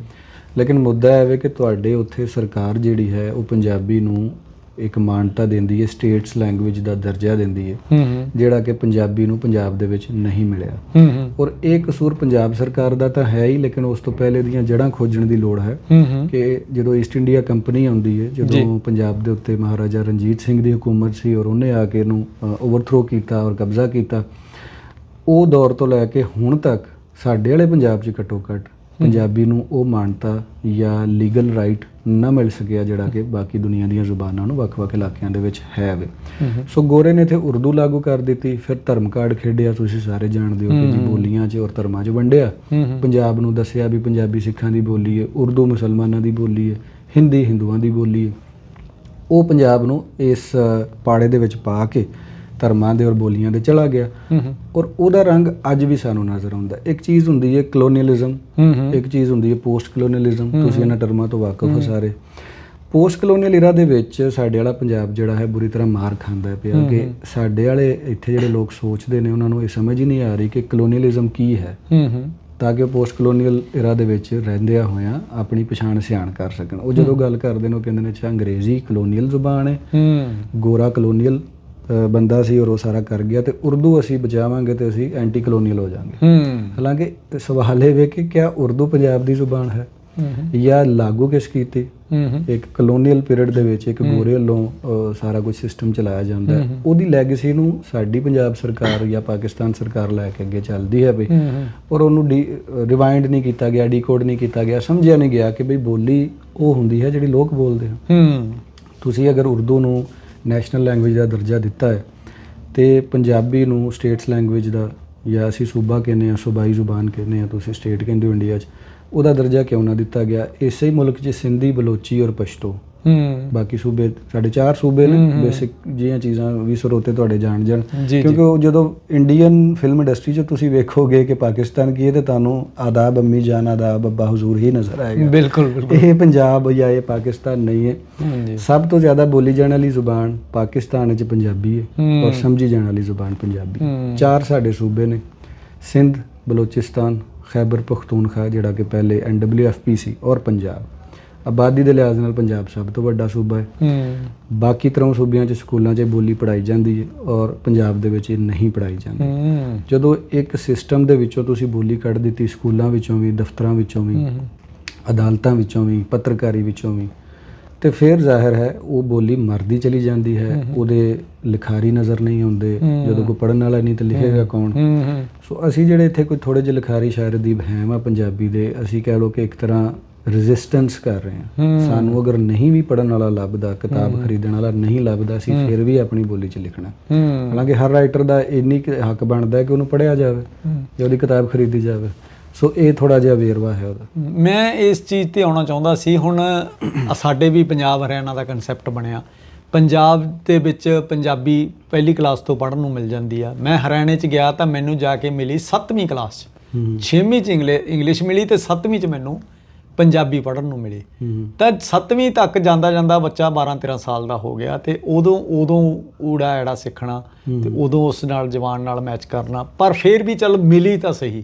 ਲੇਕਿਨ ਮੁੱਦਾ ਇਹ ਹੈ ਕਿ ਤੁਹਾਡੇ ਉੱਥੇ ਸਰਕਾਰ ਜਿਹੜੀ ਹੈ ਉਹ ਪੰਜਾਬੀ ਨੂੰ ਇੱਕ ਮਾਨਤਾ ਦਿੰਦੀ ਹੈ ਸਟੇਟਸ ਲੈਂਗੁਏਜ ਦਾ ਦਰਜਾ ਦਿੰਦੀ ਹੈ ਜਿਹੜਾ ਕਿ ਪੰਜਾਬੀ ਨੂੰ ਪੰਜਾਬ ਦੇ ਵਿੱਚ ਨਹੀਂ ਮਿਲਿਆ। ਔਰ ਇਹ ਕਸੂਰ ਪੰਜਾਬ ਸਰਕਾਰ ਦਾ ਤਾਂ ਹੈ ਹੀ ਲੇਕਿਨ ਉਸ ਤੋਂ ਪਹਿਲੇ ਦੀਆਂ ਜੜ੍ਹਾਂ ਖੋਜਣ ਦੀ ਲੋੜ ਹੂੰ ਕਿ ਜਦੋਂ ਈਸਟ ਇੰਡੀਆ ਕੰਪਨੀ ਆਉਂਦੀ ਹੈ ਜਦੋਂ ਪੰਜਾਬ ਦੇ ਉੱਤੇ ਮਹਾਰਾਜਾ ਰਣਜੀਤ ਸਿੰਘ ਦੀ ਹਕੂਮਤ ਸੀ ਔਰ ਉਹਨੇ ਆ ਕੇ ਇਹਨੂੰ ਓਵਰਥਰੋ ਕੀਤਾ ਔਰ ਕਬਜ਼ਾ ਕੀਤਾ ਉਹ ਦੌਰ ਤੋਂ ਲੈ ਕੇ ਹੁਣ ਤੱਕ ਸਾਡੇ ਵਾਲੇ ਪੰਜਾਬ 'ਚ ਘੱਟੋ ਘੱਟ ਪੰਜਾਬੀ ਨੂੰ ਉਹ ਮਾਨਤਾ ਜਾਂ ਲੀਗਲ ਰਾਈਟ ਨਾ ਮਿਲ ਸਕਿਆ ਜਿਹੜਾ ਕਿ ਬਾਕੀ ਦੁਨੀਆ ਦੀਆਂ ਜ਼ੁਬਾਨਾਂ ਨੂੰ ਵੱਖ-ਵੱਖ ਇਲਾਕਿਆਂ ਦੇ ਵਿੱਚ ਹੈ ਵੇ। ਸੋ ਗੋਰੇ ਨੇ ਇੱਥੇ ਉਰਦੂ ਲਾਗੂ ਕਰ ਦਿੱਤੀ ਫਿਰ ਧਰਮ ਕਾਰਡ ਖੇਡਿਆ ਤੁਸੀਂ ਸਾਰੇ ਜਾਣਦੇ ਹੋ ਕਿ ਜੀ ਬੋਲੀਆਂ 'ਚ ਔਰ ਧਰਮਾਂ 'ਚ ਵੰਡਿਆ। ਪੰਜਾਬ ਨੂੰ ਦੱਸਿਆ ਵੀ ਪੰਜਾਬੀ ਸਿੱਖਾਂ ਦੀ ਬੋਲੀ ਹੈ ਉਰਦੂ ਮੁਸਲਮਾਨਾਂ ਦੀ ਬੋਲੀ ਹੈ ਹਿੰਦੀ ਹਿੰਦੂਆਂ ਦੀ ਬੋਲੀ ਹੈ। ਉਹ ਪੰਜਾਬ ਨੂੰ ਇਸ ਪਾੜੇ ਦੇ ਵਿੱਚ ਪਾ ਕੇ ਧਰਮਾਂ ਦੇ ਔਰ ਬੋਲੀਆਂ ਦੇ ਚਲਾ ਗਿਆ। ਔਰ ਉਹਦਾ ਰੰਗ ਅੱਜ ਵੀ ਸਾਨੂੰ ਨਜ਼ਰ ਆਉਂਦਾ। ਇੱਕ ਚੀਜ਼ ਹੁੰਦੀ ਹੈ ਕਲੋਨੀਅਲਿਜ਼ਮ ਇੱਕ ਚੀਜ਼ ਹੁੰਦੀ ਹੈ ਪੋਸਟ ਕਲੋਨੀਅਲਿਜ਼ਮ ਤੁਸੀਂ ਇਹਨਾਂ ਟਰਮਾਂ ਤੋਂ ਵਾਕਿਫ ਹੋ ਸਾਰੇ ਪੋਸਟ ਕਲੋਨੀਅਲ ਇਰਾ ਦੇ ਵਿੱਚ ਸਾਡੇ ਵਾਲਾ ਪੰਜਾਬ ਜਿਹੜਾ ਹੈ ਬੁਰੀ ਤਰ੍ਹਾਂ ਮਾਰ ਖਾਂਦਾ ਪਿਆ ਕਿ ਸਾਡੇ ਵਾਲੇ ਇੱਥੇ ਜਿਹੜੇ ਲੋਕ ਸੋਚਦੇ ਨੇ ਉਹਨਾਂ ਨੂੰ ਇਹ ਸਮਝ ਹੀ ਨਹੀਂ ਆ ਰਹੀ ਕਿ ਕਲੋਨੀਅਲਿਜ਼ਮ ਕੀ ਹੈ। ਤਾਂ ਕਿ ਪੋਸਟ ਕਲੋਨੀਅਲ ਇਰਾ ਦੇ ਵਿੱਚ ਰਹਿੰਦਿਆਂ ਹੋਇਆਂ ਆਪਣੀ ਪਛਾਣ ਸਿਆਣ ਕਰ ਸਕਣ। ਉਹ ਜਦੋਂ ਗੱਲ ਕਰਦੇ ਨੇ ਉਹ ਕਹਿੰਦੇ ਨੇ ਅੱਛਾ ਅੰਗਰੇਜ਼ੀ ਕਲੋਨੀਅਲ ਜ਼ੁਬਾਨ ਹੈ। ਗੋਰਾ ਕਲੋਨੀਅਲ ਬੰਦਾ ਸੀ ਔਰ ਉਹ ਸਾਰਾ ਕਰ ਗਿਆ ਤੇ ਉਰਦੂ ਅਸੀਂ ਬਚਾਵਾਂਗੇ ਤੇ ਅਸੀਂ ਐਂਟੀ ਕਲੋਨੀਅਲ ਹੋ। ਜਾਾਂਗੇ ਹਾਲਾਂਕਿ ਸਵਾਲ ਇਹ ਵੇ ਕਿ ਕਿਆ ਉਰਦੂ ਪੰਜਾਬ ਦੀ ਜ਼ੁਬਾਨ ਹੈ? ਜਾਂ ਲਾਗੂ ਕਿਸ ਕੀਤੀ? ਇੱਕ ਕਲੋਨੀਅਲ ਪੀਰੀਅਡ ਦੇ ਵਿੱਚ ਇੱਕ ਗੋਰੇ ਵੱਲੋਂ ਸਾਰਾ ਕੁਝ ਸਿਸਟਮ ਚਲਾਇਆ ਜਾਂਦਾ ਹੈ। ਉਹਦੀ ਲੈਗੇਸੀ ਨੂੰ ਸਾਡੀ ਪੰਜਾਬ ਸਰਕਾਰ ਜਾਂ ਪਾਕਿਸਤਾਨ ਸਰਕਾਰ ਲੈ ਕੇ ਅੱਗੇ ਚੱਲਦੀ ਹੈ ਹੂੰ ਔਰ ਉਹਨੂੰ ਰਿਵਾਈਂਡ ਨਹੀਂ ਕੀਤਾ ਗਿਆ ਡੀਕੋਡ ਨਹੀਂ ਕੀਤਾ ਗਿਆ। ਸਮਝਿਆ ਨਹੀਂ ਗਿਆ ਕਿ ਬਈ ਬੋਲੀ ਉਹ ਹੁੰਦੀ ਹੈ ਜਿਹੜੀ ਲੋਕ ਬੋਲਦੇ ਹਨ। ਤੁਸੀਂ ਅਗਰ ਉਰਦੂ ਨੂੰ ਨੈਸ਼ਨਲ ਲੈਂਗੁਏਜ ਦਾ ਦਰਜਾ ਦਿੱਤਾ ਹੈ ਤੇ ਪੰਜਾਬੀ ਨੂੰ ਸਟੇਟਸ ਲੈਂਗੁਏਜ ਦਾ ਜਾਂ ਅਸੀਂ ਸੂਬਾ ਕਹਿੰਦੇ ਆ ਸੂਬਾਈ ਜ਼ੁਬਾਨ ਕਹਿੰਦੇ ਆ ਤੁਸੀਂ ਸਟੇਟ ਕਹਿੰਦੇ ਹੋ ਇੰਡੀਆ 'ਚ, ਉਹਦਾ ਦਰਜਾ ਕਿਉਂ ਨਾ ਦਿੱਤਾ ਗਿਆ? ਇਸੇ ਹੀ ਮੁਲਕ 'ਚ ਸਿੰਧੀ, ਬਲੋਚੀ ਔਰ ਪਸ਼ਤੋ। ਹੂੰ। ਬਾਕੀ ਸੂਬੇ ਸਾਡੇ ਚਾਰ ਸੂਬੇ ਨੇ ਬੇਸਿਕ ਜਿਹੀਆਂ ਚੀਜ਼ਾਂ ਵੀ ਸਰੋਤੇ ਤੁਹਾਡੇ ਜਾਣ ਜਾਣ। ਕਿਉਂਕਿ ਉਹ ਜਦੋਂ ਇੰਡੀਅਨ ਫਿਲਮ ਇੰਡਸਟਰੀ 'ਚ ਤੁਸੀਂ ਵੇਖੋਗੇ ਕਿ ਪਾਕਿਸਤਾਨ ਕੀ ਹੈ ਤੇ ਤੁਹਾਨੂੰ ਆਦਾਬ ਅੰਮੀ ਜਾਨ ਆਦਾਬ ਅੱਬਾ ਹਜ਼ੂਰ ਹੀ ਨਜ਼ਰ ਆਏਗਾ। ਬਿਲਕੁਲ ਬਿਲਕੁਲ। ਇਹ ਪੰਜਾਬ ਜਾਂ ਇਹ ਪਾਕਿਸਤਾਨ ਨਹੀਂ ਹੈ। ਸਭ ਤੋਂ ਜ਼ਿਆਦਾ ਬੋਲੀ ਜਾਣ ਵਾਲੀ ਜ਼ੁਬਾਨ ਪਾਕਿਸਤਾਨ ਵਿੱਚ ਪੰਜਾਬੀ ਹੈ। ਔਰ ਸਮਝੀ ਜਾਣ ਵਾਲੀ ਜ਼ੁਬਾਨ ਪੰਜਾਬੀ। ਚਾਰ ਸਾਡੇ ਸੂਬੇ ਨੇ ਸਿੰਧ ਬਲੋਚਿਸਤਾਨ ਖੈਬਰ ਪਖਤੂਨਖਾ ਜਿਹੜਾ ਕਿ ਪਹਿਲੇ ਐਨਡਬਲਯੂਐਫਪੀ ਸੀ ਔਰ ਪੰਜਾਬ। ਆਬਾਦੀ ਦੇ ਲਿਹਾਜ਼ ਨਾਲ ਪੰਜਾਬ ਸਭ ਤੋਂ ਵੱਡਾ ਸੂਬਾ ਹੈ। ਹੂੰ। ਬਾਕੀ ਤਰ੍ਹਾਂ ਸੂਬਿਆਂ 'ਚ ਸਕੂਲਾਂ 'ਚ ਇਹ ਬੋਲੀ ਪੜ੍ਹਾਈ ਜਾਂਦੀ ਹੈ ਔਰ ਪੰਜਾਬ ਦੇ ਵਿੱਚ ਇਹ ਨਹੀਂ ਪੜ੍ਹਾਈ ਜਾਂਦੀ। ਹੂੰ। ਜਦੋਂ ਇੱਕ ਸਿਸਟਮ ਦੇ ਵਿੱਚੋਂ ਤੁਸੀਂ ਬੋਲੀ ਕੱਢ ਦਿੱਤੀ ਸਕੂਲਾਂ ਵਿੱਚੋਂ ਵੀ ਦਫ਼ਤਰਾਂ ਵਿੱਚੋਂ ਵੀ ਹੂੰ। ਅਦਾਲਤਾਂ ਵਿੱਚੋਂ ਵੀ ਪੱਤਰਕਾਰੀ ਵਿੱਚੋਂ ਵੀ ਤੇ ਫਿਰ ਜ਼ਾਹਿਰ ਹੈ ਉਹ ਬੋਲੀ ਮਰਦੀ ਚਲੀ ਜਾਂਦੀ ਹੈ। ਉਹਦੇ ਲਿਖਾਰੀ ਨਜ਼ਰ ਨਹੀਂ ਆਉਂਦੇ ਜਦੋਂ ਕੋਈ ਪੜਨ ਵਾਲਾ ਨਹੀਂ ਤੇ ਲਿਖੇਗਾ ਕੌਣ? ਹੂੰ ਹੂੰ। ਸੋ ਅਸੀਂ ਜਿਹੜੇ ਇੱਥੇ ਕੋਈ ਥੋੜੇ ਜਿਹੇ ਲਿਖਾਰੀ ਸ਼ਾਇਰ ਦੀ ਵਹਿਮ ਆ ਪੰਜਾਬੀ ਦੇ ਅਸੀਂ ਕਹਿ ਲਓ ਕਿ ਇੱਕ ਤਰ੍ਹਾਂ ਰੈਜ਼ਿਸਟੈਂਸ ਕਰ ਰਹੇ ਹਾਂ। ਸਾਨੂੰ ਅਗਰ ਨਹੀਂ ਵੀ ਪੜਨ ਵਾਲਾ ਲੱਭਦਾ ਕਿਤਾਬ ਖਰੀਦਣ ਵਾਲਾ ਨਹੀਂ ਲੱਭਦਾ ਅਸੀਂ ਫਿਰ ਵੀ ਆਪਣੀ ਬੋਲੀ 'ਚ ਲਿਖਣਾ। ਹਾਲਾਂਕਿ ਹਰ ਰਾਈਟਰ ਦਾ ਇੰਨੀ ਹੱਕ ਬਣਦਾ ਹੈ ਕਿ ਉਹਨੂੰ ਪੜਿਆ ਜਾਵੇ ਜਾਂ ਉਹਦੀ ਕਿਤਾਬ ਖਰੀਦੀ ਜਾਵੇ। ਸੋ ਇਹ ਥੋੜਾ ਜਿਹਾ ਵੇਰਵਾ ਹੈ ਉਹਦਾ। ਮੈਂ ਇਸ ਚੀਜ਼ ਤੇ ਆਉਣਾ ਚਾਹੁੰਦਾ ਸੀ ਹੁਣ ਸਾਡੇ ਵੀ ਪੰਜਾਬ ਹਰਿਆਣਾ ਦਾ ਕਨਸੈਪਟ ਬਣਿਆ। ਪੰਜਾਬ ਦੇ ਵਿੱਚ ਪੰਜਾਬੀ ਪਹਿਲੀ ਕਲਾਸ ਤੋਂ ਪੜ੍ਹਨ ਨੂੰ ਮਿਲ ਜਾਂਦੀ ਆ। ਮੈਂ ਹਰਿਆਣੇ ਚ ਗਿਆ ਤਾਂ ਮੈਨੂੰ ਜਾ ਕੇ ਮਿਲੀ 7ਵੀਂ ਕਲਾਸ ਚ। ਹੂੰ। 6ਵੀਂ ਚ ਇੰਗਲਿ- ਇੰਗਲਿਸ਼ ਮਿਲੀ ਤੇ 7ਵੀਂ ਚ ਮੈਨੂੰ ਪੰਜਾਬੀ ਪੜ੍ਹਨ ਨੂੰ ਮਿਲੀ। ਤਾਂ 7ਵੀਂ ਤੱਕ ਜਾਂਦਾ ਜਾਂਦਾ ਬੱਚਾ 12 13 ਸਾਲ ਦਾ ਹੋ ਗਿਆ ਤੇ ਉਦੋਂ ਉਦੋਂ ਊੜਾ ਐੜਾ ਸਿੱਖਣਾ ਤੇ ਉਦੋਂ ਉਸ ਨਾਲ ਜਵਾਨ ਨਾਲ ਮੈਚ ਕਰਨਾ ਪਰ ਫਿਰ ਵੀ ਚੱਲ ਮਿਲੀ ਤਾਂ ਸਹੀ।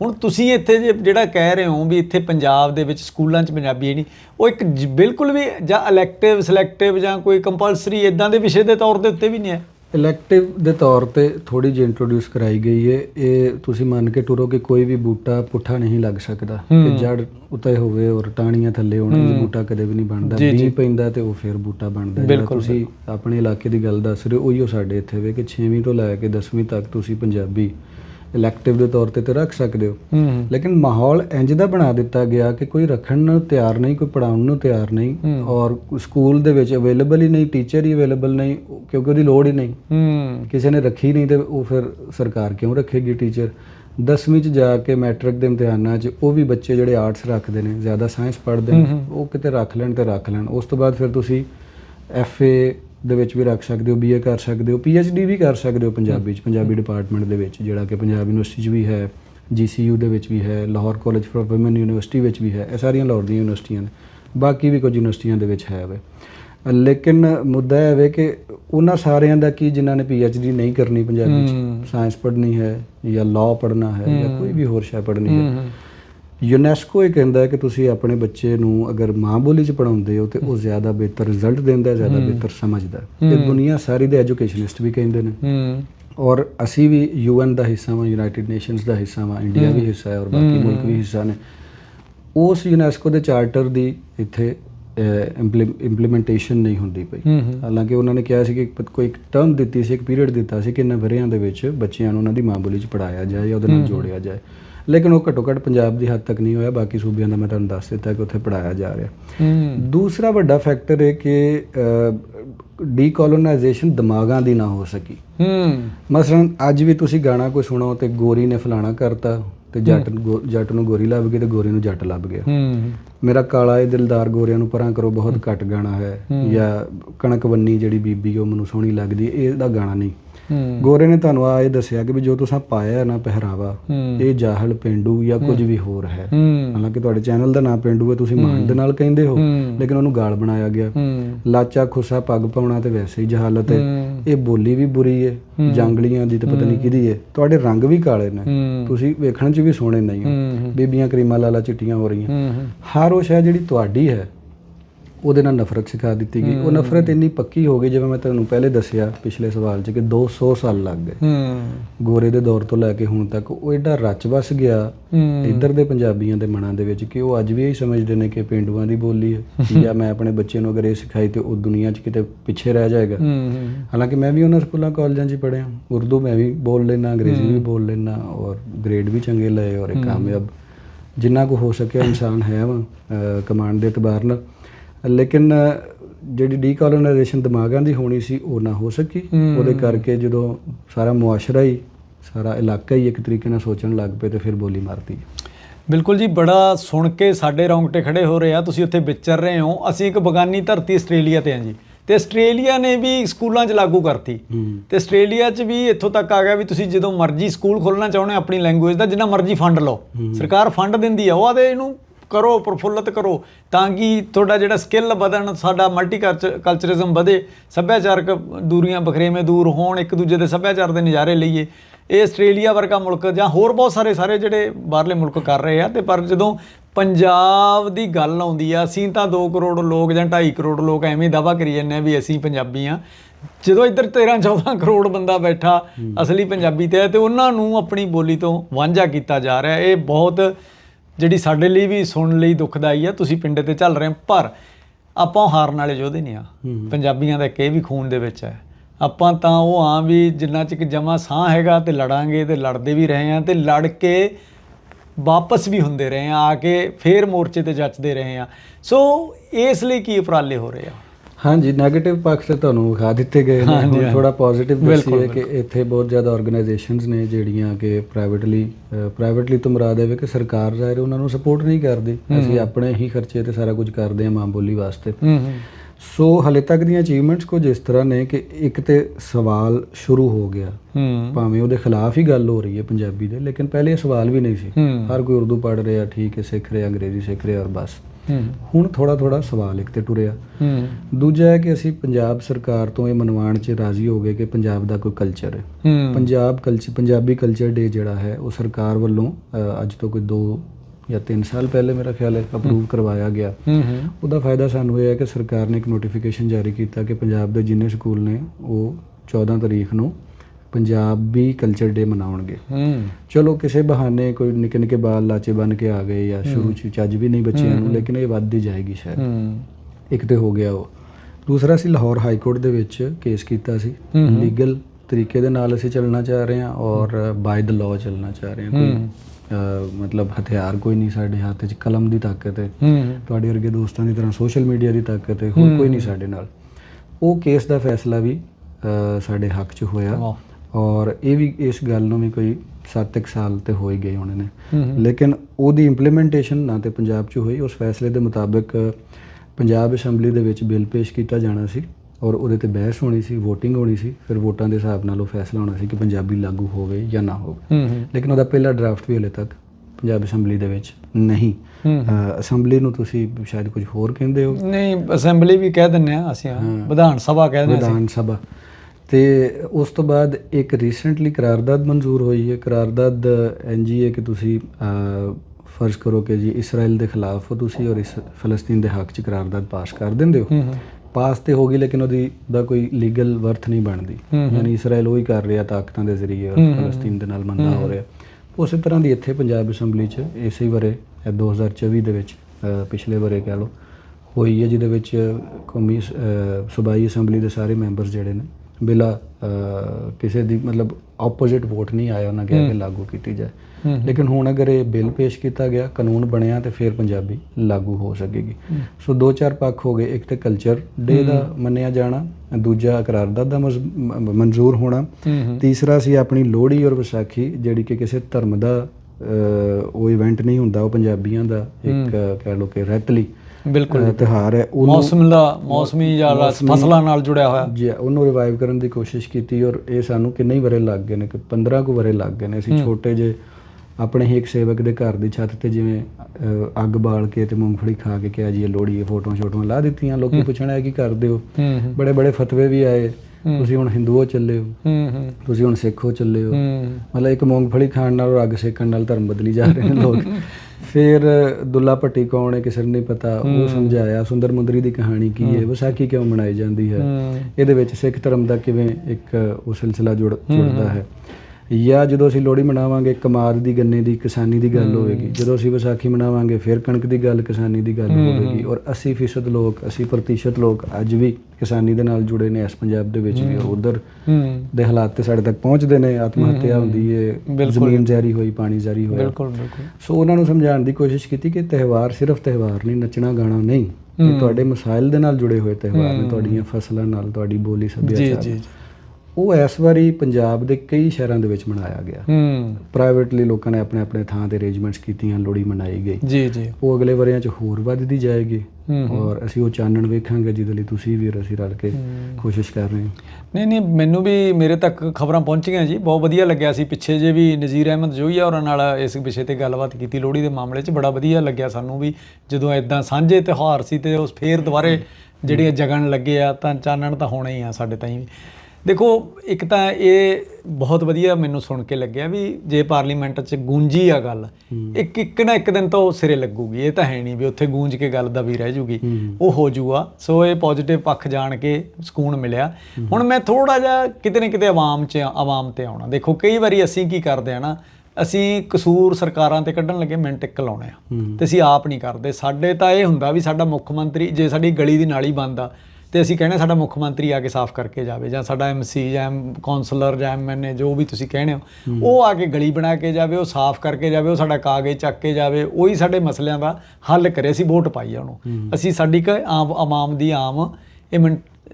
ਹੁਣ ਤੁਸੀਂ ਇੱਥੇ ਜਿਹੜਾ ਕਹਿ ਰਹੇ ਹੋ ਵੀ ਇੱਥੇ ਪੰਜਾਬ ਦੇ ਵਿੱਚ ਸਕੂਲਾਂ 'ਚ ਪੰਜਾਬੀ ਨਹੀਂ ਉਹ ਇੱਕ ਬਿਲਕੁਲ ਵੀ ਜਾਂ ਇਲੈਕਟਿਵ ਸਿਲੈਕਟਿਵ ਜਾਂ ਕੋਈ ਕੰਪਲਸਰੀ ਇਦਾਂ ਦੇ ਵਿਸ਼ੇ ਦੇ ਤੌਰ ਦੇ ਉੱਤੇ ਵੀ ਨਹੀਂ ਹੈ। ਇਲੈਕਟਿਵ ਦੇ ਤੌਰ ਤੇ ਥੋੜੀ ਜਿਹੀ ਇੰਟਰੋਡਿਊਸ ਕਰਾਈ ਗਈ ਹੈ ਇਹ ਤੁਸੀਂ ਮੰਨ ਕੇ ਟੁਰੋ ਕਿ ਕੋਈ ਵੀ ਬੂਟਾ ਪੁੱਠਾ ਨਹੀਂ ਲੱਗ ਸਕਦਾ। ਕਿ ਜੜ ਉਤੇ ਹੋਵੇ ਔਰ ਟਾਹਣੀਆਂ ਥੱਲੇ ਹੋਣ ਇਹ ਬੂਟਾ ਕਦੇ ਵੀ ਨਹੀਂ ਬਣਦਾ। ਜੀ, ਪੈਂਦਾ ਤੇ ਉਹ ਫਿਰ ਬੂਟਾ ਬਣਦਾ ਜਿਹੜਾ ਬਿਲਕੁਲ, ਤੁਸੀਂ ਆਪਣੇ ਇਲਾਕੇ ਦੀ ਗੱਲ ਦੱਸ ਰਹੇ ਹੋ ਉਹੀਓ ਸਾਡੇ ਇੱਥੇ ਵੇ ਕਿ 6ਵੀਂ ਤੋਂ ਲੈ ਕੇ 10ਵੀਂ ਤੱਕ ਤੁਸੀਂ ਪੰਜਾਬੀ ਇਲੈਕਟਿਵ ਦੇ ਤੌਰ ਤੇ ਤੇ ਰੱਖ ਸਕਦੇ ਹੋ। ਲੇਕਿਨ ਮਾਹੌਲ ਇੰਜ ਦਾ ਬਣਾ ਦਿੱਤਾ ਗਿਆ ਕਿ ਕੋਈ ਰੱਖਣ ਨੂੰ ਤਿਆਰ ਨਹੀਂ ਕੋਈ ਪੜਾਉਣ ਨੂੰ ਤਿਆਰ ਨਹੀਂ। ਔਰ ਸਕੂਲ ਦੇ ਵਿੱਚ ਅਵੇਲੇਬਲ ਹੀ ਨਹੀਂ ਟੀਚਰ ਹੀ ਅਵੇਲੇਬਲ ਨਹੀਂ ਕਿਉਂਕਿ ਉਹਦੀ ਲੋੜ ਹੀ ਨਹੀਂ। ਕਿਸੇ ਨੇ ਰੱਖੀ ਨਹੀਂ ਤੇ ਉਹ ਫਿਰ ਸਰਕਾਰ ਕਿਉਂ ਰੱਖੇਗੀ ਟੀਚਰ 10ਵੀਂ ਚ ਜਾ ਕੇ ਮੈਟ੍ਰਿਕ ਦੇ ਇਮਤਿਹਾਨਾਂ 'ਚ ਉਹ ਵੀ ਬੱਚੇ ਜਿਹੜੇ ਆਰਟਸ ਰੱਖਦੇ ਨੇ ਜ਼ਿਆਦਾ ਸਾਇੰਸ ਪੜ੍ਹਦੇ ਨੇ ਉਹ ਕਿਤੇ ਰੱਖ ਲੈਣ ਤੇ ਰੱਖ ਲੈਣ। ਉਸ ਤੋਂ ਬਾਅਦ ਫਿਰ ਤੁਸੀਂ ਐਫਏ ਦੇ ਵਿੱਚ ਵੀ ਰੱਖ ਸਕਦੇ ਹੋ ਬੀਏ ਕਰ ਸਕਦੇ ਹੋ ਪੀਐਚਡੀ ਵੀ ਕਰ ਸਕਦੇ ਹੋ ਪੰਜਾਬੀ ਚ ਪੰਜਾਬੀ ਡਿਪਾਰਟਮੈਂਟ ਦੇ ਵਿੱਚ ਜਿਹੜਾ ਕਿ ਪੰਜਾਬ ਯੂਨੀਵਰਸਿਟੀ 'ਚ ਵੀ ਹੈ ਜੀਸੀਯੂ ਦੇ ਵਿੱਚ ਵੀ ਹੈ Lahore college for women university ਵਿੱਚ ਵੀ ਹੈ ਇਹ ਸਾਰੀਆਂ ਲਾਹੌਰ ਦੀਆਂ ਯੂਨੀਵਰਸਿਟੀਆਂ ਨੇ ਬਾਕੀ ਵੀ ਕੁਝ ਯੂਨੀਵਰਸਿਟੀਆਂ ਦੇ ਵਿੱਚ ਹੈ ਵੇ। ਲੇਕਿਨ ਮੁੱਦਾ ਇਹ ਹੈ ਕਿ ਉਹਨਾਂ ਸਾਰਿਆਂ ਦਾ ਕੀ ਜਿਨ੍ਹਾਂ ਨੇ ਪੀਐਚਡੀ ਨਹੀਂ ਕਰਨੀ ਪੰਜਾਬੀ ਚ। ਸਾਇੰਸ ਪੜ੍ਹਨੀ ਹੈ ਜਾਂ ਲਾਅ ਪੜ੍ਹਨਾ ਹੈ ਜਾਂ ਕੋਈ ਵੀ ਹੋਰ ਸ਼ੈ ਪੜ੍ਹਨੀ ਹੂੰ। ਯੂਨੈਸਕੋ ਇਹ ਕਹਿੰਦਾ ਹੈ ਕਿ ਤੁਸੀਂ ਆਪਣੇ ਬੱਚੇ ਨੂੰ ਅਗਰ ਮਾਂ ਬੋਲੀ ਚ ਪੜਾਉਂਦੇ ਹੋ ਤੇ ਉਹ ਜ਼ਿਆਦਾ ਬਿਹਤਰ ਰਿਜ਼ਲਟ ਦਿੰਦਾ ਹੈ ਜ਼ਿਆਦਾ ਬਿਹਤਰ ਸਮਝਦਾ ਹੈ। ਇਹ ਦੁਨੀਆ ਸਾਰੀ ਦੇ ਐਜੂਕੇਸ਼ਨਿਸਟ ਵੀ ਕਹਿੰਦੇ ਨੇ। ਔਰ ਅਸੀਂ ਵੀ ਯੂਐਨ ਦਾ ਹਿੱਸਾ ਹਾਂ ਯੂਨਾਈਟਿਡ ਨੇਸ਼ਨਸ ਦਾ ਹਿੱਸਾ ਹਾਂ। ਇੰਡੀਆ ਵੀ ਹਿੱਸਾ ਹੈ ਔਰ ਬਾਕੀ ਮੁਲਕ ਵੀ ਹਿੱਸਾ ਨੇ। ਉਸ ਯੂਨੈਸਕੋ ਦੇ ਚਾਰਟਰ ਦੀ ਇੱਥੇ ਇੰਪਲੀਮੈਂਟੇਸ਼ਨ ਨਹੀਂ ਹੁੰਦੀ ਪਈ। ਹਾਲਾਂਕਿ ਉਹਨਾਂ ਨੇ ਕਿਹਾ ਸੀ ਕਿ ਕੋਈ ਇੱਕ ਟਰਮ ਦਿੱਤੀ ਸੀ ਇੱਕ ਪੀਰੀਅਡ ਦਿੱਤਾ ਸੀ ਕਿ ਇਹਨਾਂ ਵਰਿਆਂ ਦੇ ਵਿੱਚ ਬੱਚਿਆਂ ਨੂੰ ਉਹਨਾਂ ਦੀ ਮਾਂ ਬੋਲੀ 'ਚ ਪੜਾਇਆ ਜਾਏ ਜਾਂ ਉਹਦੇ ਨਾਲ ਜੋੜਿਆ ਜਾਏ। ਲੇਕਿਨ ਉਹ ਘੱਟੋ ਘੱਟ ਪੰਜਾਬ ਦੀ ਹੱਦ ਤੱਕ ਨਹੀਂ ਹੋਇਆ ਬਾਕੀ ਸੂਬਿਆਂ ਦਾ ਮੈਂ ਤੁਹਾਨੂੰ ਦੱਸ ਦਿੱਤਾ ਕਿ ਉੱਥੇ ਪੜਾਇਆ ਜਾ ਰਿਹਾ। ਦੂਸਰਾ ਵੱਡਾ ਫੈਕਟਰ ਹੈ ਕਿ ਡੀਕੋਲੋਨਾਈਜੇਸ਼ਨ ਦਿਮਾਗਾਂ ਦੀ ਨਾ ਹੋ ਸਕੀ। ਹੂੰ। ਮਸਲਨ ਅੱਜ ਵੀ ਤੁਸੀਂ ਗਾਣਾ ਕੋਈ ਸੁਣੋ ਤੇ ਗੋਰੀ ਨੇ ਫਲਾਣਾ ਕਰਤਾ ਤੇ ਜੱਟ ਜੱਟ ਨੂੰ ਗੋਰੀ ਲੱਭ ਗਈ ਤੇ ਗੋਰੀ ਨੂੰ ਜੱਟ ਲੱਭ ਗਿਆ। ਹੂੰ। ਮੇਰਾ ਕਾਲਾ ਇਹ ਦਿਲਦਾਰ ਗੋਰਿਆਂ ਨੂੰ ਪਰਾਂ ਕਰੋ ਬਹੁਤ ਘੱਟ ਗਾਣਾ ਹੈ ਜਾਂ ਕਣਕ ਵੰਨੀ ਜਿਹੜੀ ਬੀਬੀ ਉਹ ਮੈਨੂੰ ਸੋਹਣੀ ਲੱਗਦੀ ਇਹਦਾ ਗਾਣਾ ਨਹੀਂ। ਗੋਰੇ ਨੇ ਤੁਹਾਨੂੰ ਆ ਇਹ ਦੱਸਿਆ ਕਿ ਵੀ ਜੋ ਤੁਸੀਂ ਪਾਇਆ ਹੈ ਨਾ ਪਹਿਰਾਵਾ ਇਹ ਜਾਹਲ ਪਿੰਡੂ ਜਾਂ ਕੁਝ ਵੀ ਹੋਰ ਹੈ। ਹਾਲਾਂਕਿ ਤੁਹਾਡੇ ਚੈਨਲ ਦਾ ਨਾਮ ਪਿੰਡੂ ਹੈ ਤੁਸੀਂ ਮਾਣ ਦੇ ਨਾਲ ਕਹਿੰਦੇ ਹੋ ਲੇਕਿਨ ਉਹਨੂੰ ਗਾਲ ਬਣਾਇਆ ਗਿਆ। ਲਾਚਾ ਖੁੱਸਾ ਪੱਗ ਪਾਉਣਾ ਤੇ ਵੈਸੇ ਹੀ ਜਹਾਲਤ ਹੈ। ਇਹ ਬੋਲੀ ਵੀ ਬੁਰੀ ਹੈ ਜੰਗਲੀਆਂ ਦੀ ਤੇ ਪਤਾ ਨਹੀਂ ਕਿਹਦੀ ਹੈ। ਤੁਹਾਡੇ ਰੰਗ ਵੀ ਕਾਲੇ ਨੇ। ਤੁਸੀਂ ਵੇਖਣ 'ਚ ਵੀ ਸੋਹਣੇ ਨਹੀਂ ਹੋ। ਬੀਬੀਆਂ ਕਰੀਮਾਂ ਲਾਲਾ ਚਿੱਟੀਆਂ ਹੋ ਰਹੀਆਂ। ਹਰ ਉਹ ਸ਼ੈ ਜਿਹੜੀ ਤੁਹਾਡੀ ਹੈ ਉਹਦੇ ਨਾਲ ਨਫ਼ਰਤ ਸਿਖਾ ਦਿੱਤੀ ਗਈ। ਉਹ ਨਫ਼ਰਤ ਇੰਨੀ ਪੱਕੀ ਹੋ ਗਈ ਜਿਵੇਂ ਮੈਂ ਤੁਹਾਨੂੰ ਪਹਿਲੇ ਦੱਸਿਆ ਪਿਛਲੇ ਸਵਾਲ 'ਚ ਕਿ 200 ਸਾਲ ਲੱਗ ਗਏ। ਹੂੰ। ਗੋਰੇ ਦੇ ਦੌਰ ਤੋਂ ਲੈ ਕੇ ਹੁਣ ਤੱਕ ਉਹ ਐਡਾ ਰਚ ਵਸ ਗਿਆ ਇੱਧਰ ਦੇ ਪੰਜਾਬੀਆਂ ਦੇ ਮਨਾਂ ਦੇ ਵਿੱਚ ਕਿ ਉਹ ਅੱਜ ਵੀ ਇਹੀ ਸਮਝਦੇ ਨੇ ਕਿ ਪਿੰਡੂਆਂ ਦੀ ਬੋਲੀ ਹੈ। ਜਾਂ ਮੈਂ ਆਪਣੇ ਬੱਚੇ ਨੂੰ ਅਗਰ ਇਹ ਸਿਖਾਈ ਤੇ ਉਹ ਦੁਨੀਆ 'ਚ ਕਿਤੇ ਪਿੱਛੇ ਰਹਿ ਜਾਏਗਾ। ਹੂੰ ਹਾਲਾਂਕਿ ਮੈਂ ਵੀ ਉਹਨਾਂ ਸਕੂਲਾਂ ਕਾਲਜਾਂ 'ਚ ਹੀ ਪੜ੍ਹਿਆ। ਉਰਦੂ ਮੈਂ ਵੀ ਬੋਲ ਲੈਣਾ ਅੰਗਰੇਜ਼ੀ ਵੀ ਬੋਲ ਲੈਣਾ ਔਰ ਗ੍ਰੇਡ ਵੀ ਚੰਗੇ ਲਏ ਔਰ ਇੱਕ ਕਾਮਯਾਬ। ਜਿੰਨਾ ਕੁ ਹੋ ਸਕਿਆ ਇਨਸਾਨ ਹੈ ਵਾ ਕਮਾਂਡ ਦੇ ਇਤਬਾਰ ਨਾਲ। ਲੇਕਿਨ ਜਿਹੜੀ ਡੀਕੋਲੋਨਾਈਜੇਸ਼ਨ ਦਿਮਾਗਾਂ ਦੀ ਹੋਣੀ ਸੀ ਉਹ ਨਾ ਹੋ ਸਕੀ। ਉਹਦੇ ਕਰਕੇ ਜਦੋਂ ਸਾਰਾ ਮੁਆਸ਼ਰਾ ਹੀ ਸਾਰਾ ਇਲਾਕਾ ਹੀ ਇੱਕ ਤਰੀਕੇ ਨਾਲ ਸੋਚਣ ਲੱਗ ਪਏ ਤੇ ਫਿਰ ਬੋਲੀ ਮਾਰਤੀ। ਬਿਲਕੁਲ ਜੀ ਬੜਾ ਸੁਣ ਕੇ ਸਾਡੇ ਰੌਂਗਟੇ ਖੜੇ ਹੋ ਰਹੇ ਆ। ਤੁਸੀਂ ਉੱਥੇ ਵਿਚਰ ਰਹੇ ਹੋ। ਅਸੀਂ ਇੱਕ ਬਗਾਨੀ ਧਰਤੀ ਆਸਟ੍ਰੇਲੀਆ ਤੇ ਹਾਂ ਜੀ। ਤੇ ਆਸਟ੍ਰੇਲੀਆ ਨੇ ਵੀ ਸਕੂਲਾਂ 'ਚ ਲਾਗੂ ਕਰਤੀ। ਤੇ ਆਸਟ੍ਰੇਲੀਆ 'ਚ ਵੀ ਇੱਥੋਂ ਤੱਕ ਆ ਗਿਆ ਵੀ ਤੁਸੀਂ ਜਦੋਂ ਮਰਜ਼ੀ ਸਕੂਲ ਖੋਲਣਾ ਚਾਹੁੰਦੇ ਆਪਣੀ ਲੈਂਗੁਏਜ ਦਾ ਜਿੰਨਾ ਮਰਜ਼ੀ ਫੰਡ ਲਓ। ਸਰਕਾਰ ਫੰਡ ਦਿੰਦੀ ਆ ਉਹ ਆਦੇ ਇਹਨੂੰ। ਕਰੋ ਪ੍ਰਫੁੱਲਤ ਕਰੋ ਤਾਂ ਕਿ ਤੁਹਾਡਾ ਜਿਹੜਾ ਸਕਿੱਲ ਵਧਣ ਸਾਡਾ ਮਲਟੀ ਕਲਚਰਿਜ਼ਮ ਵਧੇ ਸੱਭਿਆਚਾਰਕ ਦੂਰੀਆਂ ਬਖਰੇਵੇਂ ਦੂਰ ਹੋਣ ਇੱਕ ਦੂਜੇ ਦੇ ਸੱਭਿਆਚਾਰ ਦੇ ਨਜ਼ਾਰੇ ਲਈਏ। ਇਹ ਆਸਟ੍ਰੇਲੀਆ ਵਰਗਾ ਮੁਲਕ ਜਾਂ ਹੋਰ ਬਹੁਤ ਸਾਰੇ ਸਾਰੇ ਜਿਹੜੇ ਬਾਹਰਲੇ ਮੁਲਕ ਕਰ ਰਹੇ ਆ ਤੇ ਪਰ ਜਦੋਂ ਪੰਜਾਬ ਦੀ ਗੱਲ ਆਉਂਦੀ ਆ ਅਸੀਂ ਤਾਂ 2 ਕਰੋੜ ਲੋਕ ਜਾਂ 2.5 ਕਰੋੜ ਲੋਕ ਐਵੇਂ ਦਾਵਾ ਕਰੀ ਜਾਂਦੇ ਆ ਵੀ ਅਸੀਂ ਪੰਜਾਬੀ ਆ। ਜਦੋਂ ਇੱਧਰ 13 14 ਕਰੋੜ ਬੰਦਾ ਬੈਠਾ ਅਸਲੀ ਪੰਜਾਬੀ ਤੇ ਤੇ ਉਹਨਾਂ ਨੂੰ ਆਪਣੀ ਬੋਲੀ ਤੋਂ ਵਾਂਝਾ ਕੀਤਾ ਜਾ ਰਿਹਾ। ਇਹ ਬਹੁਤ ਜਿਹੜੀ ਸਾਡੇ ਲਈ ਵੀ ਸੁਣਨ ਲਈ ਦੁਖਦਾਈ ਆ ਤੁਸੀਂ ਪਿੰਡੇ ਤੇ ਚੱਲ ਰਹੇ ਹੋ ਪਰ ਆਪਾਂ ਹਾਰਨ ਵਾਲੇ ਯੋਧੇ ਨਹੀਂ ਆ। ਪੰਜਾਬੀਆਂ ਦਾ ਇਹ ਵੀ ਖੂਨ ਦੇ ਵਿੱਚ ਹੈ। ਆਪਾਂ ਤਾਂ ਉਹ ਆ ਵੀ ਜਿੰਨਾ ਚਿਕ ਜਮਾ ਸਾਹ ਹੈਗਾ ਤੇ ਲੜਾਂਗੇ ਤੇ ਲੜਦੇ ਵੀ ਰਹੇ ਆ ਤੇ ਲੜ ਕੇ ਵਾਪਸ ਵੀ ਹੁੰਦੇ ਰਹੇ ਆ ਆ ਕੇ ਫੇਰ ਮੋਰਚੇ ਤੇ ਜੱਚਦੇ ਰਹੇ ਆ। ਸੋ ਇਸ ਲਈ ਕੀ ਉਪਰਾਲੇ ਹੋ ਰਹੇ ਆ? ਹਾਂਜੀ 네ਗੇਟਿਵ ਪੱਖ ਤੇ ਤੁਹਾਨੂੰ ਵਿਖਾ ਦਿੱਤੇ ਗਏ ਨੇ। ਹਾਂਜੀ, ਹੁਣ ਹਾਂਜੀ। ਥੋੜਾ ਪੋਜ਼ਿਟਿਵ ਬਿਲਕੁਲ, ਦੱਸੀਏ ਕਿ ਇੱਥੇ ਬਹੁਤ ਜ਼ਿਆਦਾ ਆਰਗੇਨਾਈਜੇਸ਼ਨਸ ਨੇ ਜਿਹੜੀਆਂ ਕਿ ਪ੍ਰਾਈਵੇਟਲੀ ਪ੍ਰਾਈਵੇਟਲੀ ਤੋਂ ਮੁਰਾਦ ਹੈ ਕਿ ਸਰਕਾਰ ਜ਼ਾਹਿਰ ਉਹਨਾਂ ਨੂੰ ਸਪੋਰਟ ਨਹੀਂ ਕਰਦੀ। ਅਸੀਂ ਆਪਣੇ ਹੀ ਖਰਚੇ ਤੇ ਸਾਰਾ ਕੁਝ ਕਰਦੇ ਹਾਂ ਮਾਂ ਬੋਲੀ ਵਾਸਤੇ। ਹੂੰ ਹੂੰ। ਸੋ ਹਲੇ ਤੱਕ ਦੀਆਂ ਅਚੀਵਮੈਂਟਸ ਕੁਝ ਇਸ ਤਰ੍ਹਾਂ ਨੇ ਕਿ ਇੱਕ ਤੇ ਸਵਾਲ ਸ਼ੁਰੂ ਹੋ ਗਿਆ। ਹੂੰ। ਭਾਵੇਂ ਉਹਦੇ ਖਿਲਾਫ ਹੀ ਗੱਲ ਹੋ ਰਹੀ ਹੈ ਪੰਜਾਬੀ ਦੇ ਲੇਕਿਨ ਪਹਿਲੇ ਇਹ ਸਵਾਲ ਵੀ ਨਹੀਂ ਸੀ। ਹੂੰ। ਹਰ ਕੋਈ ਉਰਦੂ ਪੜ੍ਹ ਰਿਹਾ ਠੀਕ ਹੈ ਸਿੱਖ ਰਿਹਾ ਅੰਗਰੇਜ਼ੀ ਸਿੱਖ ਰਿਹਾ ਔਰ ਬਸ। ਹੁਣ ਥੋੜਾ ਥੋੜਾ ਸਵਾਲ ਇੱਕ ਤੇ ਟੁਰਿਆ। ਹੂੰ। ਦੂਜਾ ਹੈ ਕਿ ਅਸੀਂ ਪੰਜਾਬ ਸਰਕਾਰ ਤੋਂ ਇਹ ਮਨਵਾਉਣ 'ਚ ਰਾਜ਼ੀ ਹੋ ਗਏ ਕਿ ਪੰਜਾਬ ਦਾ ਕੋਈ ਕਲਚਰ ਹੈ। Punjab culture Punjabi culture day ਜਿਹੜਾ ਹੈ ਉਹ ਸਰਕਾਰ ਵੱਲੋਂ ਅੱਜ ਤੋਂ ਕੋਈ 2 ਜਾਂ 3 ਸਾਲ ਪਹਿਲੇ ਮੇਰਾ ਖਿਆਲ ਹੈ ਅਪਰੂਵ ਕਰਵਾਇਆ ਗਿਆ। ਹੂੰ ਹੂੰ। ਉਹਦਾ ਫਾਇਦਾ ਸਾਨੂੰ ਇਹ ਹੈ ਕਿ ਸਰਕਾਰ ਨੇ ਇੱਕ ਨੋਟੀਫਿਕੇਸ਼ਨ ਜਾਰੀ ਕੀਤਾ ਕਿ ਪੰਜਾਬ ਦੇ ਜਿੰਨੇ ਸਕੂਲ ਨੇ ਉਹ 14 ਤਰੀਕ ਨੂੰ ਪੰਜਾਬੀ ਕਲਚਰ ਡੇ ਮਨਾਉਣਗੇ। ਹੂੰ। ਚਲੋ ਕਿਸੇ ਬਹਾਨੇ ਕੋਈ ਨਿੱਕੇ ਨਿੱਕੇ ਬਾਲ ਲਾਚੇ ਬਨ ਕੇ ਆ ਗਏ ਜਾਂ ਸ਼ੁਰੂ ਚ ਚੱਜ ਵੀ ਨਹੀਂ ਬੱਚਿਆਂ ਨੂੰ ਲੇਕਿਨ ਇਹ ਵੱਧਦੀ ਜਾਏਗੀ ਸ਼ਾਇਦ। ਹੂੰ। ਇੱਕ ਤੇ ਹੋ ਗਿਆ ਉਹ। ਦੂਸਰਾ ਅਸੀਂ ਲਾਹੌਰ ਹਾਈ ਕੋਰਟ ਦੇ ਵਿੱਚ ਕੇਸ ਕੀਤਾ ਸੀ। ਲੀਗਲ ਤਰੀਕੇ ਦੇ ਨਾਲ ਅਸੀਂ ਚੱਲਣਾ ਚਾਹ ਰਹੇ ਹਾਂ ਔਰ ਬਾਈ ਦ ਲਾਅ ਚੱਲਣਾ ਚਾਹ ਰਹੇ ਹਾਂ। ਕੋਈ ਮਤਲਬ ਹਥਿਆਰ ਕੋਈ ਨਹੀਂ ਸਾਡੇ ਹੱਥ 'ਚ ਕਲਮ ਦੀ ਤਾਕਤ ਹੈ। ਤੁਹਾਡੇ ਵਰਗੇ ਦੋਸਤਾਂ ਦੀ ਤਰ੍ਹਾਂ ਸੋਸ਼ਲ ਮੀਡੀਆ ਦੀ ਤਾਕਤ ਹੈ। ਹੋਰ ਕੋਈ ਨਹੀਂ ਸਾਡੇ ਨਾਲ। ਉਹ ਕੇਸ ਦਾ ਫੈਸਲਾ ਵੀ ਸਾਡੇ ਹੱਕ 'ਚ ਹੋਇਆ। ਔਰ ਇਹ ਵੀ ਇਸ ਗੱਲ ਨੂੰ ਵੀ ਕੋਈ 7 ਸਾਲ ਤੇ ਹੋ ਹੀ ਗਏ ਹੋਣੇ ਨੇ। ਲੇਕਿਨ ਉਹਦੀ ਇੰਪਲੀਮੈਂਟੇਸ਼ਨ ਨਾ ਤੇ ਪੰਜਾਬ 'ਚ ਹੋਈ ਉਸ ਫੈਸਲੇ ਦੇ ਮੁਤਾਬਕ ਪੰਜਾਬ ਅਸੈਂਬਲੀ ਦੇ ਵਿੱਚ ਬਿੱਲ ਪੇਸ਼ ਕੀਤਾ ਜਾਣਾ ਸੀ ਔਰ ਉਹਦੇ ਤੇ ਬਹਿਸ ਹੋਣੀ ਸੀ VOTING ਹੋਣੀ ਸੀ ਫਿਰ ਵੋਟਾਂ ਦੇ ਹਿਸਾਬ ਨਾਲ ਉਹ ਫੈਸਲਾ ਹੋਣਾ ਸੀ ਕਿ ਪੰਜਾਬੀ ਲਾਗੂ ਹੋਵੇ ਜਾਂ ਨਾ ਹੋਵੇ। ਲੇਕਿਨ ਉਹਦਾ ਪਹਿਲਾ ਡਰਾਫਟ ਵੀ ਹਲੇ ਤੱਕ ਪੰਜਾਬ ਅਸੈਂਬਲੀ ਦੇ ਵਿੱਚ ਨਹੀਂ। ਅਸੈਂਬਲੀ ਨੂੰ ਤੁਸੀਂ ਸ਼ਾਇਦ ਕੁਝ ਹੋਰ ਕਹਿੰਦੇ ਹੋ? ਨਹੀਂ ਅਸੈਂਬਲੀ ਵੀ ਕਹਿ ਦਿੰਨੇ ਆ ਅਸੀਂ ਵਿਧਾਨ ਸਭਾ ਕਹਿ ਦਿੰਦੇ ਵਿਧਾਨ ਸਭਾ। ਤੇ ਉਸ ਤੋਂ ਬਾਅਦ ਇੱਕ ਰੀਸੈਂਟਲੀ ਕਰਾਰਦਾਦ ਮਨਜ਼ੂਰ ਹੋਈ ਹੈ। ਕਰਾਰਦਾਦ ਐਨਜੀਏ ਕਿ ਤੁਸੀਂ ਫਰਜ਼ ਕਰੋ ਕਿ ਜੀ ਇਸਰਾਈਲ ਦੇ ਖਿਲਾਫ ਹੋ ਤੁਸੀਂ ਔਰ ਇਸ ਫਲਸਤੀਨ ਦੇ ਹੱਕ 'ਚ ਕਰਾਰਦਾਦ ਪਾਸ ਕਰ ਦਿੰਦੇ ਹੋ। ਪਾਸ ਤੇ ਹੋ ਗਈ ਲੇਕਿਨ ਉਹਦੀ ਦਾ ਕੋਈ ਲੀਗਲ ਵਰਥ ਨਹੀਂ ਬਣਦੀ। ਯਾਨੀ ਇਸਰਾਈਲ ਉਹ ਹੀ ਕਰ ਰਿਹਾ ਤਾਕਤਾਂ ਦੇ ਜ਼ਰੀਏ ਔਰ। ਫਲਸਤੀਨ ਦੇ ਨਾਲ ਮੰਦਾ ਹੋ ਰਿਹਾ। ਉਸੇ ਤਰ੍ਹਾਂ ਦੀ ਇੱਥੇ ਪੰਜਾਬ ਅਸੈਂਬਲੀ 'ਚ ਇਸੇ ਵਰੇ 2024 ਦੇ ਵਿੱਚ ਪਿਛਲੇ ਵਰੇ ਕਹਿ ਲਓ ਹੋਈ ਹੈ ਜਿਹਦੇ ਵਿੱਚ ਕੌਮੀ ਸੂਬਾਈ ਅਸੈਂਬਲੀ ਦੇ ਸਾਰੇ ਮੈਂਬਰਸ ਜਿਹੜੇ ਨੇ ਬਿਲਾ ਕਿਸੇ ਦੀ ਮਤਲਬ ਆਪੋਜ਼ਿਟ ਵੋਟ ਨਹੀਂ ਆਇਆ ਉਹਨਾਂ ਕਿਹਾ ਕਿ ਲਾਗੂ ਕੀਤੀ ਜਾਏ। ਲੇਕਿਨ ਹੁਣ ਅਗਰ ਇਹ ਬਿੱਲ ਪੇਸ਼ ਕੀਤਾ ਗਿਆ ਕਾਨੂੰਨ ਬਣਿਆ ਤੇ ਫਿਰ ਪੰਜਾਬੀ ਲਾਗੂ ਹੋ ਸਕੇਗੀ। ਸੋ ਦੋ ਚਾਰ ਪੱਖ ਹੋ ਗਏ ਇੱਕ ਤੇ ਕਲਚਰ ਡੇ ਦਾ ਮੰਨਿਆ ਜਾਣਾ ਦੂਜਾ ਕਰਾਰਦਾਦ ਦਾ ਮਨਜ਼ੂਰ ਹੋਣਾ। ਤੀਸਰਾ ਸੀ ਆਪਣੀ ਲੋਹੜੀ ਔਰ ਵਿਸਾਖੀ ਜਿਹੜੀ ਕਿ ਕਿਸੇ ਧਰਮ ਦਾ ਉਹ ਇਵੈਂਟ ਨਹੀਂ ਹੁੰਦਾ ਉਹ ਪੰਜਾਬੀਆਂ ਦਾ ਇੱਕ ਕਹਿ ਲਓ ਕਿ ਰੈਤਲੀ ਬਿਲਕੁਲ। ਤਿਹਾਰ ਹੈ। ਮੌਸਮ ਦਾ ਮੌਸਮੀ ਜਾਂ ਫਸਲਾਂ ਨਾਲ ਜੁੜਿਆ ਹੋਇਆ। ਜੀ ਉਹਨੂੰ ਰਿਵਾਈਵ ਕਰਨ ਦੀ ਕੋਸ਼ਿਸ਼ ਕੀਤੀ ਔਰ ਇਹ ਸਾਨੂੰ ਕਿੰਨੇ ਹੀ ਵਰੇ ਲੱਗ ਗਏ ਨੇ ਕਿ 15 ਕੁ ਵਰੇ ਲੱਗ ਗਏ ਨੇ। ਅਸੀਂ ਛੋਟੇ ਜੇ ਆਪਣੇ ਹੀ ਇੱਕ ਸੇਵਕ ਦੇ ਘਰ ਦੀ ਛੱਤ ਤੇ ਜਿਵੇਂ ਅੱਗ ਬਾਲ ਕੇ ਤੇ ਮੂੰਗਫਲੀ ਖਾ ਕੇ ਕਿਹਾ ਜੀ ਇਹ ਲੋੜੀ ਇਹ ਫੋਟੋਆਂ ਛੋਟੋਆਂ ਲਾ ਦਿੱਤੀਆਂ। ਲੋਕੀ ਪੁੱਛਣਾ ਹੈ ਕੀ ਕਰਦੇ ਹੋ ਬੜੇ ਬੜੇ ਫਤਵੇ ਵੀ ਆਏ। ਤੁਸੀਂ ਹੁਣ ਹਿੰਦੂਓ ਚੱਲੇ ਹੋ। ਤੁਸੀਂ ਹੁਣ ਸਿੱਖੋ ਚੱਲੇ ਹੋ। ਹੂੰ। ਮਤਲਬ ਇੱਕ ਮੂੰਗਫਲੀ ਖਾਣ ਨਾਲ ਔਰ ਅੱਗ ਸੇਕਣ ਨਾਲ ਧਰਮ ਬਦਲੀ ਜਾ ਰਹੇ ਨੇ ਲੋਕ। ਫਿਰ ਦੁੱਲਾ ਭੱਟੀ ਕੌਣ ਹੈ ਕਿਸੇ ਨੂੰ ਨਹੀਂ ਪਤਾ ਉਹ ਸਮਝਾਇਆ ਸੁੰਦਰ ਮੁੰਦਰੀ ਦੀ ਕਹਾਣੀ ਕੀ ਹੈ ਵਿਸਾਖੀ ਕਿਉਂ ਮਨਾਈ ਜਾਂਦੀ ਹੈ? ਹੂੰ। ਇਹਦੇ ਵਿੱਚ ਸਿੱਖ ਧਰਮ ਦਾ ਕਿਵੇਂ ਇੱਕ ਉਹ ਸਿਲਸਿਲਾ ਜੁੜ ਜੁੜਦਾ ਹੈ? ਜਾਂ ਜਦੋਂ ਅਸੀਂ ਲੋਹੜੀ ਮਨਾਵਾਂਗੇ ਕਮਾਦ ਦੀ ਗੰਨੇ ਦੀ ਕਿਸਾਨੀ ਦੀ ਗੱਲ ਹੋਵੇਗੀ। ਜਦੋਂ ਅਸੀਂ ਵਿਸਾਖੀ ਮਨਾਵਾਂਗੇ ਫਿਰ ਕਣਕ ਦੀ ਗੱਲ ਕਿਸਾਨੀ ਦੀ ਗੱਲ ਹੋਵੇਗੀ। ਔਰ 80% ਲੋਕ 80% ਲੋਕ ਅੱਜ ਵੀ ਕਿਸਾਨੀ ਦੇ ਨਾਲ ਜੁੜੇ ਨੇ ਇਸ ਪੰਜਾਬ ਦੇ ਵਿੱਚ ਵੀ। ਉਧਰ ਦੇ ਹਾਲਾਤ ਤੇ ਸਾਡੇ ਤੱਕ ਪਹੁੰਚਦੇ ਨੇ। ਆਤਮ ਹੱਤਿਆ ਹੁੰਦੀ ਹੈ। ਜ਼ਮੀਨ ਜਾਰੀ ਹੋਈ ਪਾਣੀ ਜਾਰੀ ਹੋਇਆ। ਬਿਲਕੁਲ ਬਿਲਕੁਲ। ਸੋ ਉਹਨਾਂ ਨੂੰ ਸਮਝਾਉਣ ਦੀ ਕੋਸ਼ਿਸ਼ ਕੀਤੀ ਕਿ ਤਿਉਹਾਰ ਸਿਰਫ ਤਿਉਹਾਰ ਨਹੀਂ ਨੱਚਣਾ ਗਾਣਾ ਨਹੀਂ। ਇਹ ਤੁਹਾਡੇ ਮਸਾਇਲ ਦੇ ਨਾਲ ਜੁੜੇ ਹੋਏ ਤਿਉਹਾਰ ਨੇ ਤੁਹਾਡੀਆਂ ਫਸਲਾਂ ਨਾਲ ਤੁਹਾਡੀ ਬੋਲੀ ਜੀ ਸੱਭਿਆਚਾਰ ਜੀ ਨਾਲ। ਉਹ ਇਸ ਵਾਰੀ ਪੰਜਾਬ ਦੇ ਕਈ ਸ਼ਹਿਰਾਂ ਦੇ ਵਿੱਚ ਮਨਾਇਆ ਗਿਆ। ਹੂੰ। ਪ੍ਰਾਈਵੇਟਲੀ ਲੋਕਾਂ ਨੇ ਆਪਣੇ ਆਪਣੇ ਥਾਂ ਤੇ ਅਰੇਂਜਮੈਂਟਸ ਕੀਤੀਆਂ ਲੋਹੜੀ ਮਨਾਈ ਗਈ। ਜੀ ਜੀ। ਉਹ ਅਗਲੇ ਵਰਿਆਂ 'ਚ ਹੋਰ ਵੱਧਦੀ ਜਾਏਗੀ। ਔਰ ਅਸੀਂ ਉਹ ਚਾਨਣ ਵੇਖਾਂਗੇ ਜਿਹਦੇ ਲਈ ਤੁਸੀਂ ਵੀ ਅਸੀਂ ਰਲ ਕੇ ਕੋਸ਼ਿਸ਼ ਕਰ ਰਹੇ ਹਾਂ। ਨਹੀਂ ਨਹੀਂ ਮੈਨੂੰ ਵੀ ਮੇਰੇ ਤੱਕ ਖਬਰਾਂ ਪਹੁੰਚੀਆਂ ਜੀ। ਬਹੁਤ ਵਧੀਆ ਲੱਗਿਆ ਸੀ। ਪਿੱਛੇ ਜੇ ਵੀ ਨਜ਼ੀਰ ਅਹਿਮਦ ਜੋਈਆ ਹੋਰਾਂ ਨਾਲ ਇਸ ਵਿਸ਼ੇ ਤੇ ਗੱਲਬਾਤ ਕੀਤੀ ਲੋਹੜੀ ਦੇ ਮਾਮਲੇ 'ਚ ਬੜਾ ਵਧੀਆ ਲੱਗਿਆ ਸਾਨੂੰ ਵੀ। ਜਦੋਂ ਇਦਾਂ ਸਾਂਝੇ ਤਿਉਹਾਰ ਸੀ ਤੇ ਉਸ ਫੇਰ ਦੁਬਾਰੇ ਜਿਹੜੀਆਂ ਜਗਣ ਲੱਗੇ ਆ ਤਾਂ ਚਾਨਣ ਤਾਂ ਹੋਣਾ ਹੀ ਆ ਸਾਡੇ ਤਾਈਂ ਵੀ। ਦੇਖੋ ਇੱਕ ਤਾਂ ਇਹ ਬਹੁਤ ਵਧੀਆ ਮੈਨੂੰ ਸੁਣ ਕੇ ਲੱਗਿਆ ਵੀ ਜੇ ਪਾਰਲੀਮੈਂਟ 'ਚ ਗੂੰਜੀ ਆ ਗੱਲ ਇੱਕ ਇੱਕ ਨਾ ਇੱਕ ਦਿਨ ਤਾਂ ਉਹ ਸਿਰੇ ਲੱਗੂਗੀ ਇਹ ਤਾਂ ਹੈ ਨਹੀਂ ਵੀ ਉੱਥੇ ਗੂੰਜ ਕੇ ਗੱਲ ਦਾ ਵੀ ਰਹਿ ਜੂਗੀ ਉਹ ਹੋ ਜੂਗਾ। ਸੋ ਇਹ ਪੋਜ਼ਿਟਿਵ ਪੱਖ ਜਾਣ ਕੇ ਸਕੂਨ ਮਿਲਿਆ। ਹੁਣ ਮੈਂ ਥੋੜਾ ਜਿਹਾ ਕਿਤੇ ਨਾ ਕਿਤੇ ਆਵਾਮ 'ਚ ਆਵਾਮ ਤੇ ਆਉਣਾ। ਦੇਖੋ ਕਈ ਵਾਰੀ ਅਸੀਂ ਕੀ ਕਰਦੇ ਆ ਨਾ ਅਸੀਂ ਕਸੂਰ ਸਰਕਾਰਾਂ ਤੇ ਕੱਢਣ ਲੱਗੇ ਮਿੰਟ ਇੱਕ ਲਾਉਣੇ ਆ। ਤੇ ਅਸੀਂ ਆਪ ਨਹੀਂ ਕਰਦੇ। ਸਾਡੇ ਤਾਂ ਇਹ ਹੁੰਦਾ ਵੀ ਸਾਡਾ ਮੁੱਖ ਮੰਤਰੀ ਜੇ ਸਾਡੀ ਗਲੀ ਦੀ ਨਾਲੀ ਬੰਦ ਆ ਤੇ ਅਸੀਂ ਕਹਿੰਦੇ ਸਾਡਾ ਮੁੱਖ ਮੰਤਰੀ ਆ ਕੇ ਸਾਫ਼ ਕਰਕੇ ਜਾਵੇ ਜਾਂ ਸਾਡਾ ਐਮਸੀ ਜਾਂ ਕਾਉਂਸਲਰ ਜਾਂ ਐਮਐਨਏ ਜੋ ਵੀ ਤੁਸੀਂ ਕਹਿੰਦੇ ਹੋ ਉਹ ਆ ਕੇ ਗਲੀ ਬਣਾ ਕੇ ਜਾਵੇ ਉਹ ਸਾਫ਼ ਕਰਕੇ ਜਾਵੇ ਉਹ ਸਾਡਾ ਕਾਗਜ਼ ਚੱਕ ਕੇ ਜਾਵੇ ਉਹੀ ਸਾਡੇ ਮਸਲਿਆਂ ਦਾ ਹੱਲ ਕਰੇ ਅਸੀਂ ਵੋਟ ਪਾਈ ਆ ਉਹਨੂੰ। ਅਸੀਂ ਸਾਡੀ ਕ ਆਮ ਆਵਾਮ ਦੀ ਆਮ ਇਹ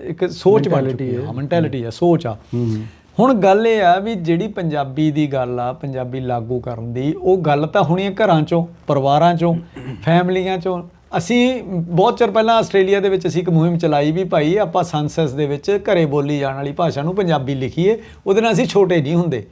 ਇੱਕ ਸੋਚ ਚੁੱਕੀ ਹੈ। ਮੈਂਟੈਲਿਟੀ ਆ ਸੋਚ ਆ। ਹੂੰ। ਹੁਣ ਗੱਲ ਇਹ ਆ ਵੀ ਜਿਹੜੀ ਪੰਜਾਬੀ ਦੀ ਗੱਲ ਆ ਪੰਜਾਬੀ ਲਾਗੂ ਕਰਨ ਦੀ ਉਹ ਗੱਲ ਤਾਂ ਹੋਣੀ ਹੈ ਘਰਾਂ ਚੋਂ ਪਰਿਵਾਰਾਂ ਚੋਂ ਫੈਮਲੀਆਂ ਚੋਂ ਅਸੀਂ ਬਹੁਤ ਚਿਰ ਪਹਿਲਾਂ ਆਸਟ੍ਰੇਲੀਆ ਦੇ ਵਿੱਚ ਅਸੀਂ ਇੱਕ ਮੁਹਿੰਮ ਚਲਾਈ ਵੀ ਭਾਈ ਆਪਾਂ ਸੰਸਸ ਦੇ ਵਿੱਚ ਘਰੇ ਬੋਲੀ ਜਾਣ ਵਾਲੀ ਭਾਸ਼ਾ ਨੂੰ ਪੰਜਾਬੀ ਲਿਖੀਏ ਉਹਦੇ ਨਾਲ ਅਸੀਂ ਛੋਟੇ ਨਹੀਂ ਹੁੰਦੇ।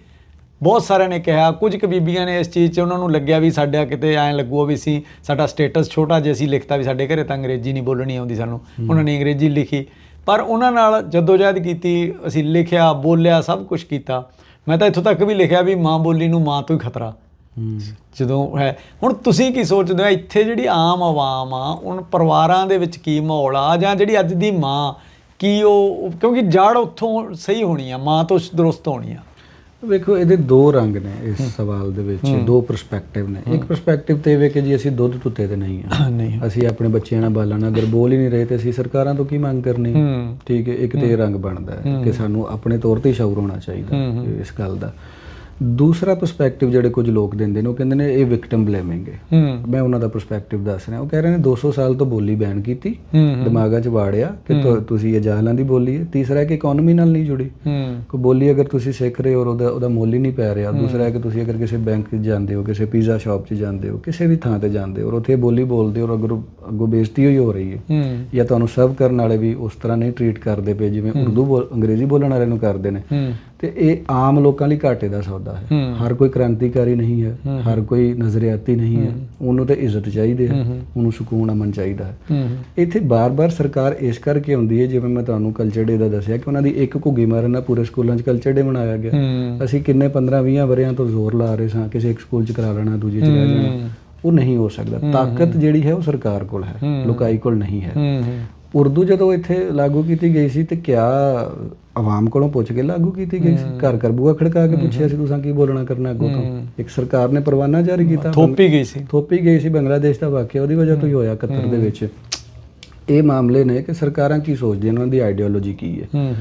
ਬਹੁਤ ਸਾਰਿਆਂ ਨੇ ਕਿਹਾ ਕੁਝ ਕੁ ਬੀਬੀਆਂ ਨੇ ਇਸ ਚੀਜ਼ 'ਚ ਉਹਨਾਂ ਨੂੰ ਲੱਗਿਆ ਵੀ ਸਾਡਾ ਕਿਤੇ ਐਂ ਲੱਗੂਗਾ ਵੀ ਅਸੀਂ ਸਾਡਾ ਸਟੇਟਸ ਛੋਟਾ ਜੇ ਅਸੀਂ ਲਿਖਤਾ ਵੀ ਸਾਡੇ ਘਰੇ ਤਾਂ ਅੰਗਰੇਜ਼ੀ ਨਹੀਂ ਬੋਲਣੀ ਆਉਂਦੀ ਸਾਨੂੰ ਉਹਨਾਂ ਨੇ ਅੰਗਰੇਜ਼ੀ ਲਿਖੀ। ਪਰ ਉਹਨਾਂ ਨਾਲ ਜਦੋਜਹਿਦ ਕੀਤੀ ਅਸੀਂ ਲਿਖਿਆ ਬੋਲਿਆ ਸਭ ਕੁਝ ਕੀਤਾ। ਮੈਂ ਤਾਂ ਇੱਥੋਂ ਤੱਕ ਵੀ ਲਿਖਿਆ ਵੀ ਮਾਂ ਬੋਲੀ ਨੂੰ ਮਾਂ ਤੋਂ ਹੀ ਖਤਰਾ। ਜਦੋਂ ਹੈ ਹੁਣ ਤੁਸੀਂ ਕੀ ਸੋਚਦੇ ਹੋ ਇੱਥੇ ਜਿਹੜੀ ਆਮ ਆਵਾਮ ਆ ਹੁਣ ਪਰਿਵਾਰਾਂ ਦੇ ਵਿੱਚ ਕੀ ਮਾਹੌਲ ਆ ਜਾਂ ਜਿਹੜੀ ਅੱਜ ਦੀ ਮਾਂ ਕੀ ਉਹ ਕਿਉਂਕਿ ਜੜ ਉੱਥੋਂ ਸਹੀ ਹੋਣੀ ਆ ਮਾਂ ਤੋਂ ਦਰੁਸਤ ਹੋਣੀ ਆ। ਵੇਖੋ ਇਹਦੇ ਦੋ ਰੰਗ ਨੇ ਇਸ ਸਵਾਲ ਦੇ ਵਿੱਚ ਦੋ ਪਰਸਪੈਕਟਿਵ ਨੇ। ਇੱਕ ਪਰਸਪੈਕਟਿਵ ਤੇ ਇਹ ਕਿ ਜੀ ਅਸੀਂ ਦੁੱਧ ਤੁੱਤੇ ਤੇ ਨਹੀਂ ਆ। ਅਸੀਂ ਆਪਣੇ ਬੱਚਿਆਂ ਨਾਲ ਬਾਲਣਾ ਅਗਰ ਬੋਲ ਹੀ ਨਹੀਂ ਰਹੇ ਤੇ ਅਸੀਂ ਸਰਕਾਰਾਂ ਤੋਂ ਕੀ ਮੰਗ ਕਰਨੀ? ਠੀਕ ਹੈ ਇੱਕ ਤੇ ਰੰਗ ਬਣਦਾ ਹੈ ਕਿ ਸਾਨੂੰ ਆਪਣੇ ਤੌਰ ਤੇ ਸ਼ੌਰ ਹੋਣਾ ਚਾਹੀਦਾ ਇਸ ਗੱਲ ਦਾ। ਦੂਸਰਾ ਪਰਸਪੈਕਟਿਵ ਜਿਹੜੇ ਕੁਝ ਲੋਕ ਦਿੰਦੇ ਨੇ ਉਹ ਕਹਿੰਦੇ ਨੇ ਇਹ ਵਿਕਟਮ ਬਲੇਮਿੰਗ ਹੈ। ਮੈਂ ਉਹਨਾਂ ਦਾ ਪਰਸਪੈਕਟਿਵ ਦੱਸ ਰਿਹਾ। ਉਹ ਕਹਿ ਰਹੇ ਨੇ 200 ਸਾਲ ਤੋਂ ਬੋਲੀ ਬੈਨ ਕੀਤੀ ਦਿਮਾਗਾਂ 'ਚ ਵਾੜਿਆ ਕਿ ਤੁਸੀਂ ਇਹ ਜਾਹਲਾਂ ਦੀ ਬੋਲੀ ਹੈ। ਤੀਸਰਾ ਹੈ ਕਿ ਇਕਨੋਮੀ ਨਾਲ ਨਹੀਂ ਜੁੜੀ। ਕੋਈ ਬੋਲੀ ਅਗਰ ਤੁਸੀਂ ਸਿੱਖ ਰਹੇ ਹੋ ਔਰ ਉਹਦਾ ਉਹਦਾ ਮੁੱਲ ਹੀ ਨਹੀਂ ਪੈ ਰਿਹਾ। ਦੂਸਰਾ ਹੈ ਕਿ ਤੁਸੀਂ ਅਗਰ ਕਿਸੇ ਬੈਂਕ 'ਚ ਜਾਂਦੇ ਹੋ ਕਿਸੇ ਪੀਜ਼ਾ ਸ਼ਾਪ 'ਚ ਜਾਂਦੇ ਹੋ ਕਿਸੇ ਵੀ ਥਾਂ ਤੇ ਜਾਂਦੇ ਹੋ ਔਰ ਉੱਥੇ ਬੋਲੀ ਬੋਲਦੇ ਹੋ ਔਰ ਅਗਰ ਅੱਗੋਂ ਬੇਇੱਜ਼ਤੀ ਹੋਈ ਹੋ ਰਹੀ ਹੈ ਜਾਂ ਤੁਹਾਨੂੰ ਸਰਵ ਕਰਨ ਵਾਲੇ ਵੀ ਉਸ ਤਰ੍ਹਾਂ ਨਹੀਂ ਟਰੀਟ ਕਰਦੇ ਪਏ ਜਿਵੇਂ ਉਰਦੂ ਬੋਲ ਅੰਗਰੇਜ਼ੀ ਬੋਲਣ ਵਾਲੇ ਨੂੰ ਕਰਦੇ ਨੇ। ਤੇ ਇਹ ਆਮ ਲੋਕਾਂ ਲਈ ਘਾਟੇ ਦਾ ਸੌਦਾ ਹੈ। ਹਰ ਕੋਈ ਕ੍ਰਾਂਤੀਕਾਰੀ ਨਹੀਂ ਹੈ ਹਰ ਕੋਈ ਨਜ਼ਰੀਆਤੀ ਨਹੀਂ ਹੈ। ਉਹਨੂੰ ਤਾਂ ਇੱਜ਼ਤ ਚਾਹੀਦੀ ਹੈ ਉਹਨੂੰ ਸਕੂਨ ਅਮਨ ਚਾਹੀਦਾ ਹੈ। ਇੱਥੇ ਬਾਰ-ਬਾਰ ਸਰਕਾਰ ਇਸ ਕਰਕੇ ਆਉਂਦੀ ਹੈ ਜਿਵੇਂ ਮੈਂ ਤੁਹਾਨੂੰ ਕਲਚਰ ਡੇ ਦਾ ਦੱਸਿਆ ਕਿ ਉਹਨਾਂ ਦੀ ਇੱਕ ਘੁੱਗੀ ਮਾਰਨ ਨਾਲ ਪੂਰੇ ਸਕੂਲਾਂ 'ਚ ਕਲਚਰ ਡੇ ਮਨਾਇਆ ਗਿਆ ਅਸੀਂ ਕਿੰਨੇ 15-20 ਵਰਿਆਂ ਤੋਂ ਜ਼ੋਰ ਲਾ ਰਹੇ ਸਾਂ ਕਿਸੇ ਇੱਕ ਸਕੂਲ 'ਚ ਕਰਾ ਲੈਣਾ ਦੂਜੇ 'ਚ ਰਹਿ ਜਾਣਾ। ਉਹ ਨਹੀਂ ਹੋ ਸਕਦਾ। ਤਾਕਤ ਜਿਹੜੀ ਹੈ ਉਹ ਸਰਕਾਰ ਕੋਲ ਹੈ। ਲੋਕਾਈ ਕੋਲ ਨਹੀਂ ਹੂੰ। ਉਰਦੂ ਜਦੋਂ ਇੱਥੇ ਲਾਗੂ ਕੀਤੀ ਗਈ ਸੀ ਤੇ ਕਿਆ ਆਵਾਮ ਕੋਲੋਂ ਪੁੱਛ ਕੇ ਲਾਗੂ ਕੀਤੀ ਗਈ ਸੀ? ਘਰ ਘਰ ਬੂਆ ਖੜਕਾ ਕੇ ਪੁੱਛਿਆ ਸੀ ਤੁਸੀਂ ਕੀ ਬੋਲਣਾ ਕਰਨਾ ਅੱਗੋਂ ਤੋਂ? ਇੱਕ ਸਰਕਾਰ ਨੇ ਪਰਵਾਨਾ ਜਾਰੀ ਕੀਤਾ। ਥੋਪੀ ਗਈ ਸੀ। ਥੋਪੀ ਗਈ ਸੀ ਬੰਗਲਾਦੇਸ਼ ਦਾ ਵਾਕਿਆ ਉਹਦੀ ਵਜ੍ਹਾ ਤੋਂ ਹੀ ਹੋਇਆ 71 ਦੇ ਵਿੱਚ। ਇਹ ਮਾਮਲੇ ਨੇ ਕਿ ਸਰਕਾਰਾਂ ਕੀ ਸੋਚਦੀਆਂ ਉਹਨਾਂ ਦੀ ਆਈਡੀਓਲੋਜੀ ਕੀ ਹੈ? ਹੂੰ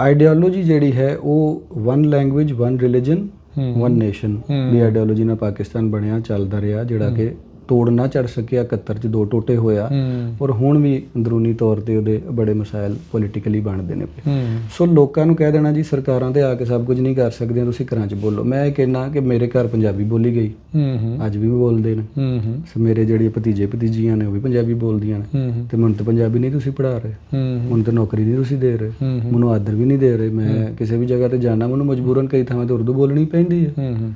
ਆਈਡੀਓਲੋਜੀ ਜਿਹੜੀ ਹੈ ਉਹ one language one religion one nation ਦੀ ਆਈਡੀਓਲੋਜੀ ਨਾਲ ਪਾਕਿਸਤਾਨ ਬਣਿਆ ਚੱਲਦਾ ਰਿਹਾ ਜਿਹੜਾ ਕਿ ਤੋੜ ਨਾ ਚੜ ਸਕਿਆ 71 ਚ ਦੋ ਟੋਟੇ ਹੋਇਆ ਔਰ ਹੁਣ ਵੀ ਅੰਦਰੂਨੀ ਤੌਰ ਤੇ ਉਹਦੇ ਬੜੇ ਮਸਾਇਲ ਪੋਲੀਟੀਕਲੀ ਬਣਦੇ ਨੇ। ਸੋ ਲੋਕਾਂ ਨੂੰ ਕਹਿ ਦੇਣਾ ਜੀ ਸਰਕਾਰਾਂ ਤੇ ਆ ਕੇ ਸਭ ਕੁਝ ਨਹੀਂ ਕਰ ਸਕਦੀਆਂ ਤੁਸੀਂ ਘਰਾਂ 'ਚ ਬੋਲੋ। ਮੈਂ ਇਹ ਕਹਿਣਾ ਕਿ ਮੇਰੇ ਘਰ ਪੰਜਾਬੀ ਬੋਲੀ ਗਈ। ਅੱਜ ਵੀ ਬੋਲਦੇ ਨੇ। ਸੋ ਮੇਰੇ ਜਿਹੜੇ ਭਤੀਜੇ ਭਤੀਜੀਆਂ ਨੇ ਉਹ ਵੀ ਪੰਜਾਬੀ ਬੋਲਦੀਆਂ ਨੇ। ਤੇ ਮੈਨੂੰ ਤਾਂ ਪੰਜਾਬੀ ਨਹੀਂ ਤੁਸੀਂ ਪੜ੍ਹਾ ਰਹੇ। ਮੈਨੂੰ ਤਾਂ ਨੌਕਰੀ ਨਹੀਂ ਤੁਸੀਂ ਦੇ ਰਹੇ। ਮੈਨੂੰ ਆਦਰ ਵੀ ਨਹੀਂ ਦੇ ਰਹੇ। ਮੈਂ ਕਿਸੇ ਵੀ ਜਗ੍ਹਾ ਤੇ ਜਾਣਾ ਮੈਨੂੰ ਮਜਬੂਰਨ ਕਈ ਥਾਵਾਂ ਤੇ ਉਰਦੂ ਬੋਲਣੀ ਪੈਂਦੀ ਹੂੰ।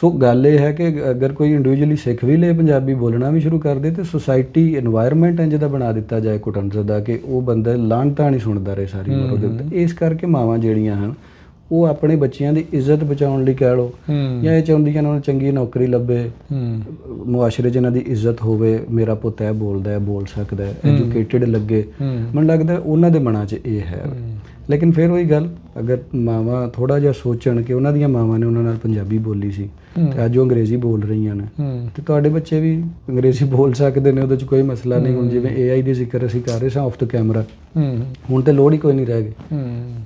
ਸੋ ਗੱਲ ਇਹ ਹੈ ਕਿ ਅਗਰ ਕੋਈ ਇੰਡੀਵਿਜੂਅਲੀ ਸਿੱਖ ਵੀ ਲੈ ਪੰਜਾਬੀ ਬੋਲਣਾ ਵੀ ਸ਼ੁਰੂ ਕਰ ਦੇ ਤੇ ਸੋਸਾਇਟੀ এনवायरमेंट ਇੰਜ ਦਾ ਬਣਾ ਦਿੱਤਾ ਜਾਏ ਕੁਟੰਜ਼ਰ ਦਾ ਕਿ ਉਹ ਬੰਦਾ ਲਾਂਟਾਂ ਨਹੀਂ ਸੁਣਦਾ ਰਹੇ ਸਾਰੀ ਉਮਰ ਉਹਦੇ ਇਸ ਕਰਕੇ ਮਾਵਾਂ ਜਿਹੜੀਆਂ ਹਨ ਉਹ ਆਪਣੇ ਬੱਚਿਆਂ ਦੀ ਇੱਜ਼ਤ ਬਚਾਉਣ ਲਈ ਕਹਿ ਲੋ ਜਾਂ ਇਹ ਚਾਹੁੰਦੀਆਂ ਉਹਨਾਂ ਨੂੰ ਚੰਗੀ ਨੌਕਰੀ ਲੱਭੇ ਮੁਆਸ਼ਰੇ 'ਚ ਦੀ ਇੱਜ਼ਤ ਹੋਵੇ ਮੇਰਾ ਪੁੱਤ ਹੈ ਬੋਲਦਾ ਹੈ ਬੋਲ ਸਕਦਾ ਹੈ। ਐਜੂਕੇਟਿਡ ਲੱਗੇ। ਮੈਨੂੰ ਲੱਗਦਾ ਉਹਨਾਂ ਦੇ ਮਨਾਂ 'ਚ ਇਹ ਹੈ। ਲੇਕਿਨ ਫਿਰ ਉਹੀ ਗੱਲ ਅਗਰ ਮਾਵਾਂ ਥੋੜਾ ਜਿਹਾ ਸੋਚਣ ਕਿ ਉਹਨਾਂ ਦੀਆਂ ਮਾਵਾਂ ਨੇ ਉਹਨਾਂ ਨਾਲ ਪੰਜਾਬੀ ਬੋਲੀ ਸੀ ਤੇ ਅੱਜ ਉਹ ਅੰਗਰੇਜ਼ੀ ਬੋਲ ਰਹੀਆਂ ਨੇ ਤੇ ਤੁਹਾਡੇ ਬੱਚੇ ਵੀ ਅੰਗਰੇਜ਼ੀ ਬੋਲ ਸਕਦੇ ਨੇ ਉਹਦੇ 'ਚ ਕੋਈ ਮਸਲਾ ਨਹੀਂ ਹੁਣ ਜਿਵੇਂ AI ਦੀ ਜ਼ਿਕਰ ਅਸੀਂ ਕਰ ਰਹੇ ਸਾਂ ਆਫ ਦ ਕੈਮਰਾ ਹੁਣ ਤੇ ਲੋੜ ਹੀ ਕੋਈ ਨਹੀਂ ਰਹਿ ਗਈ।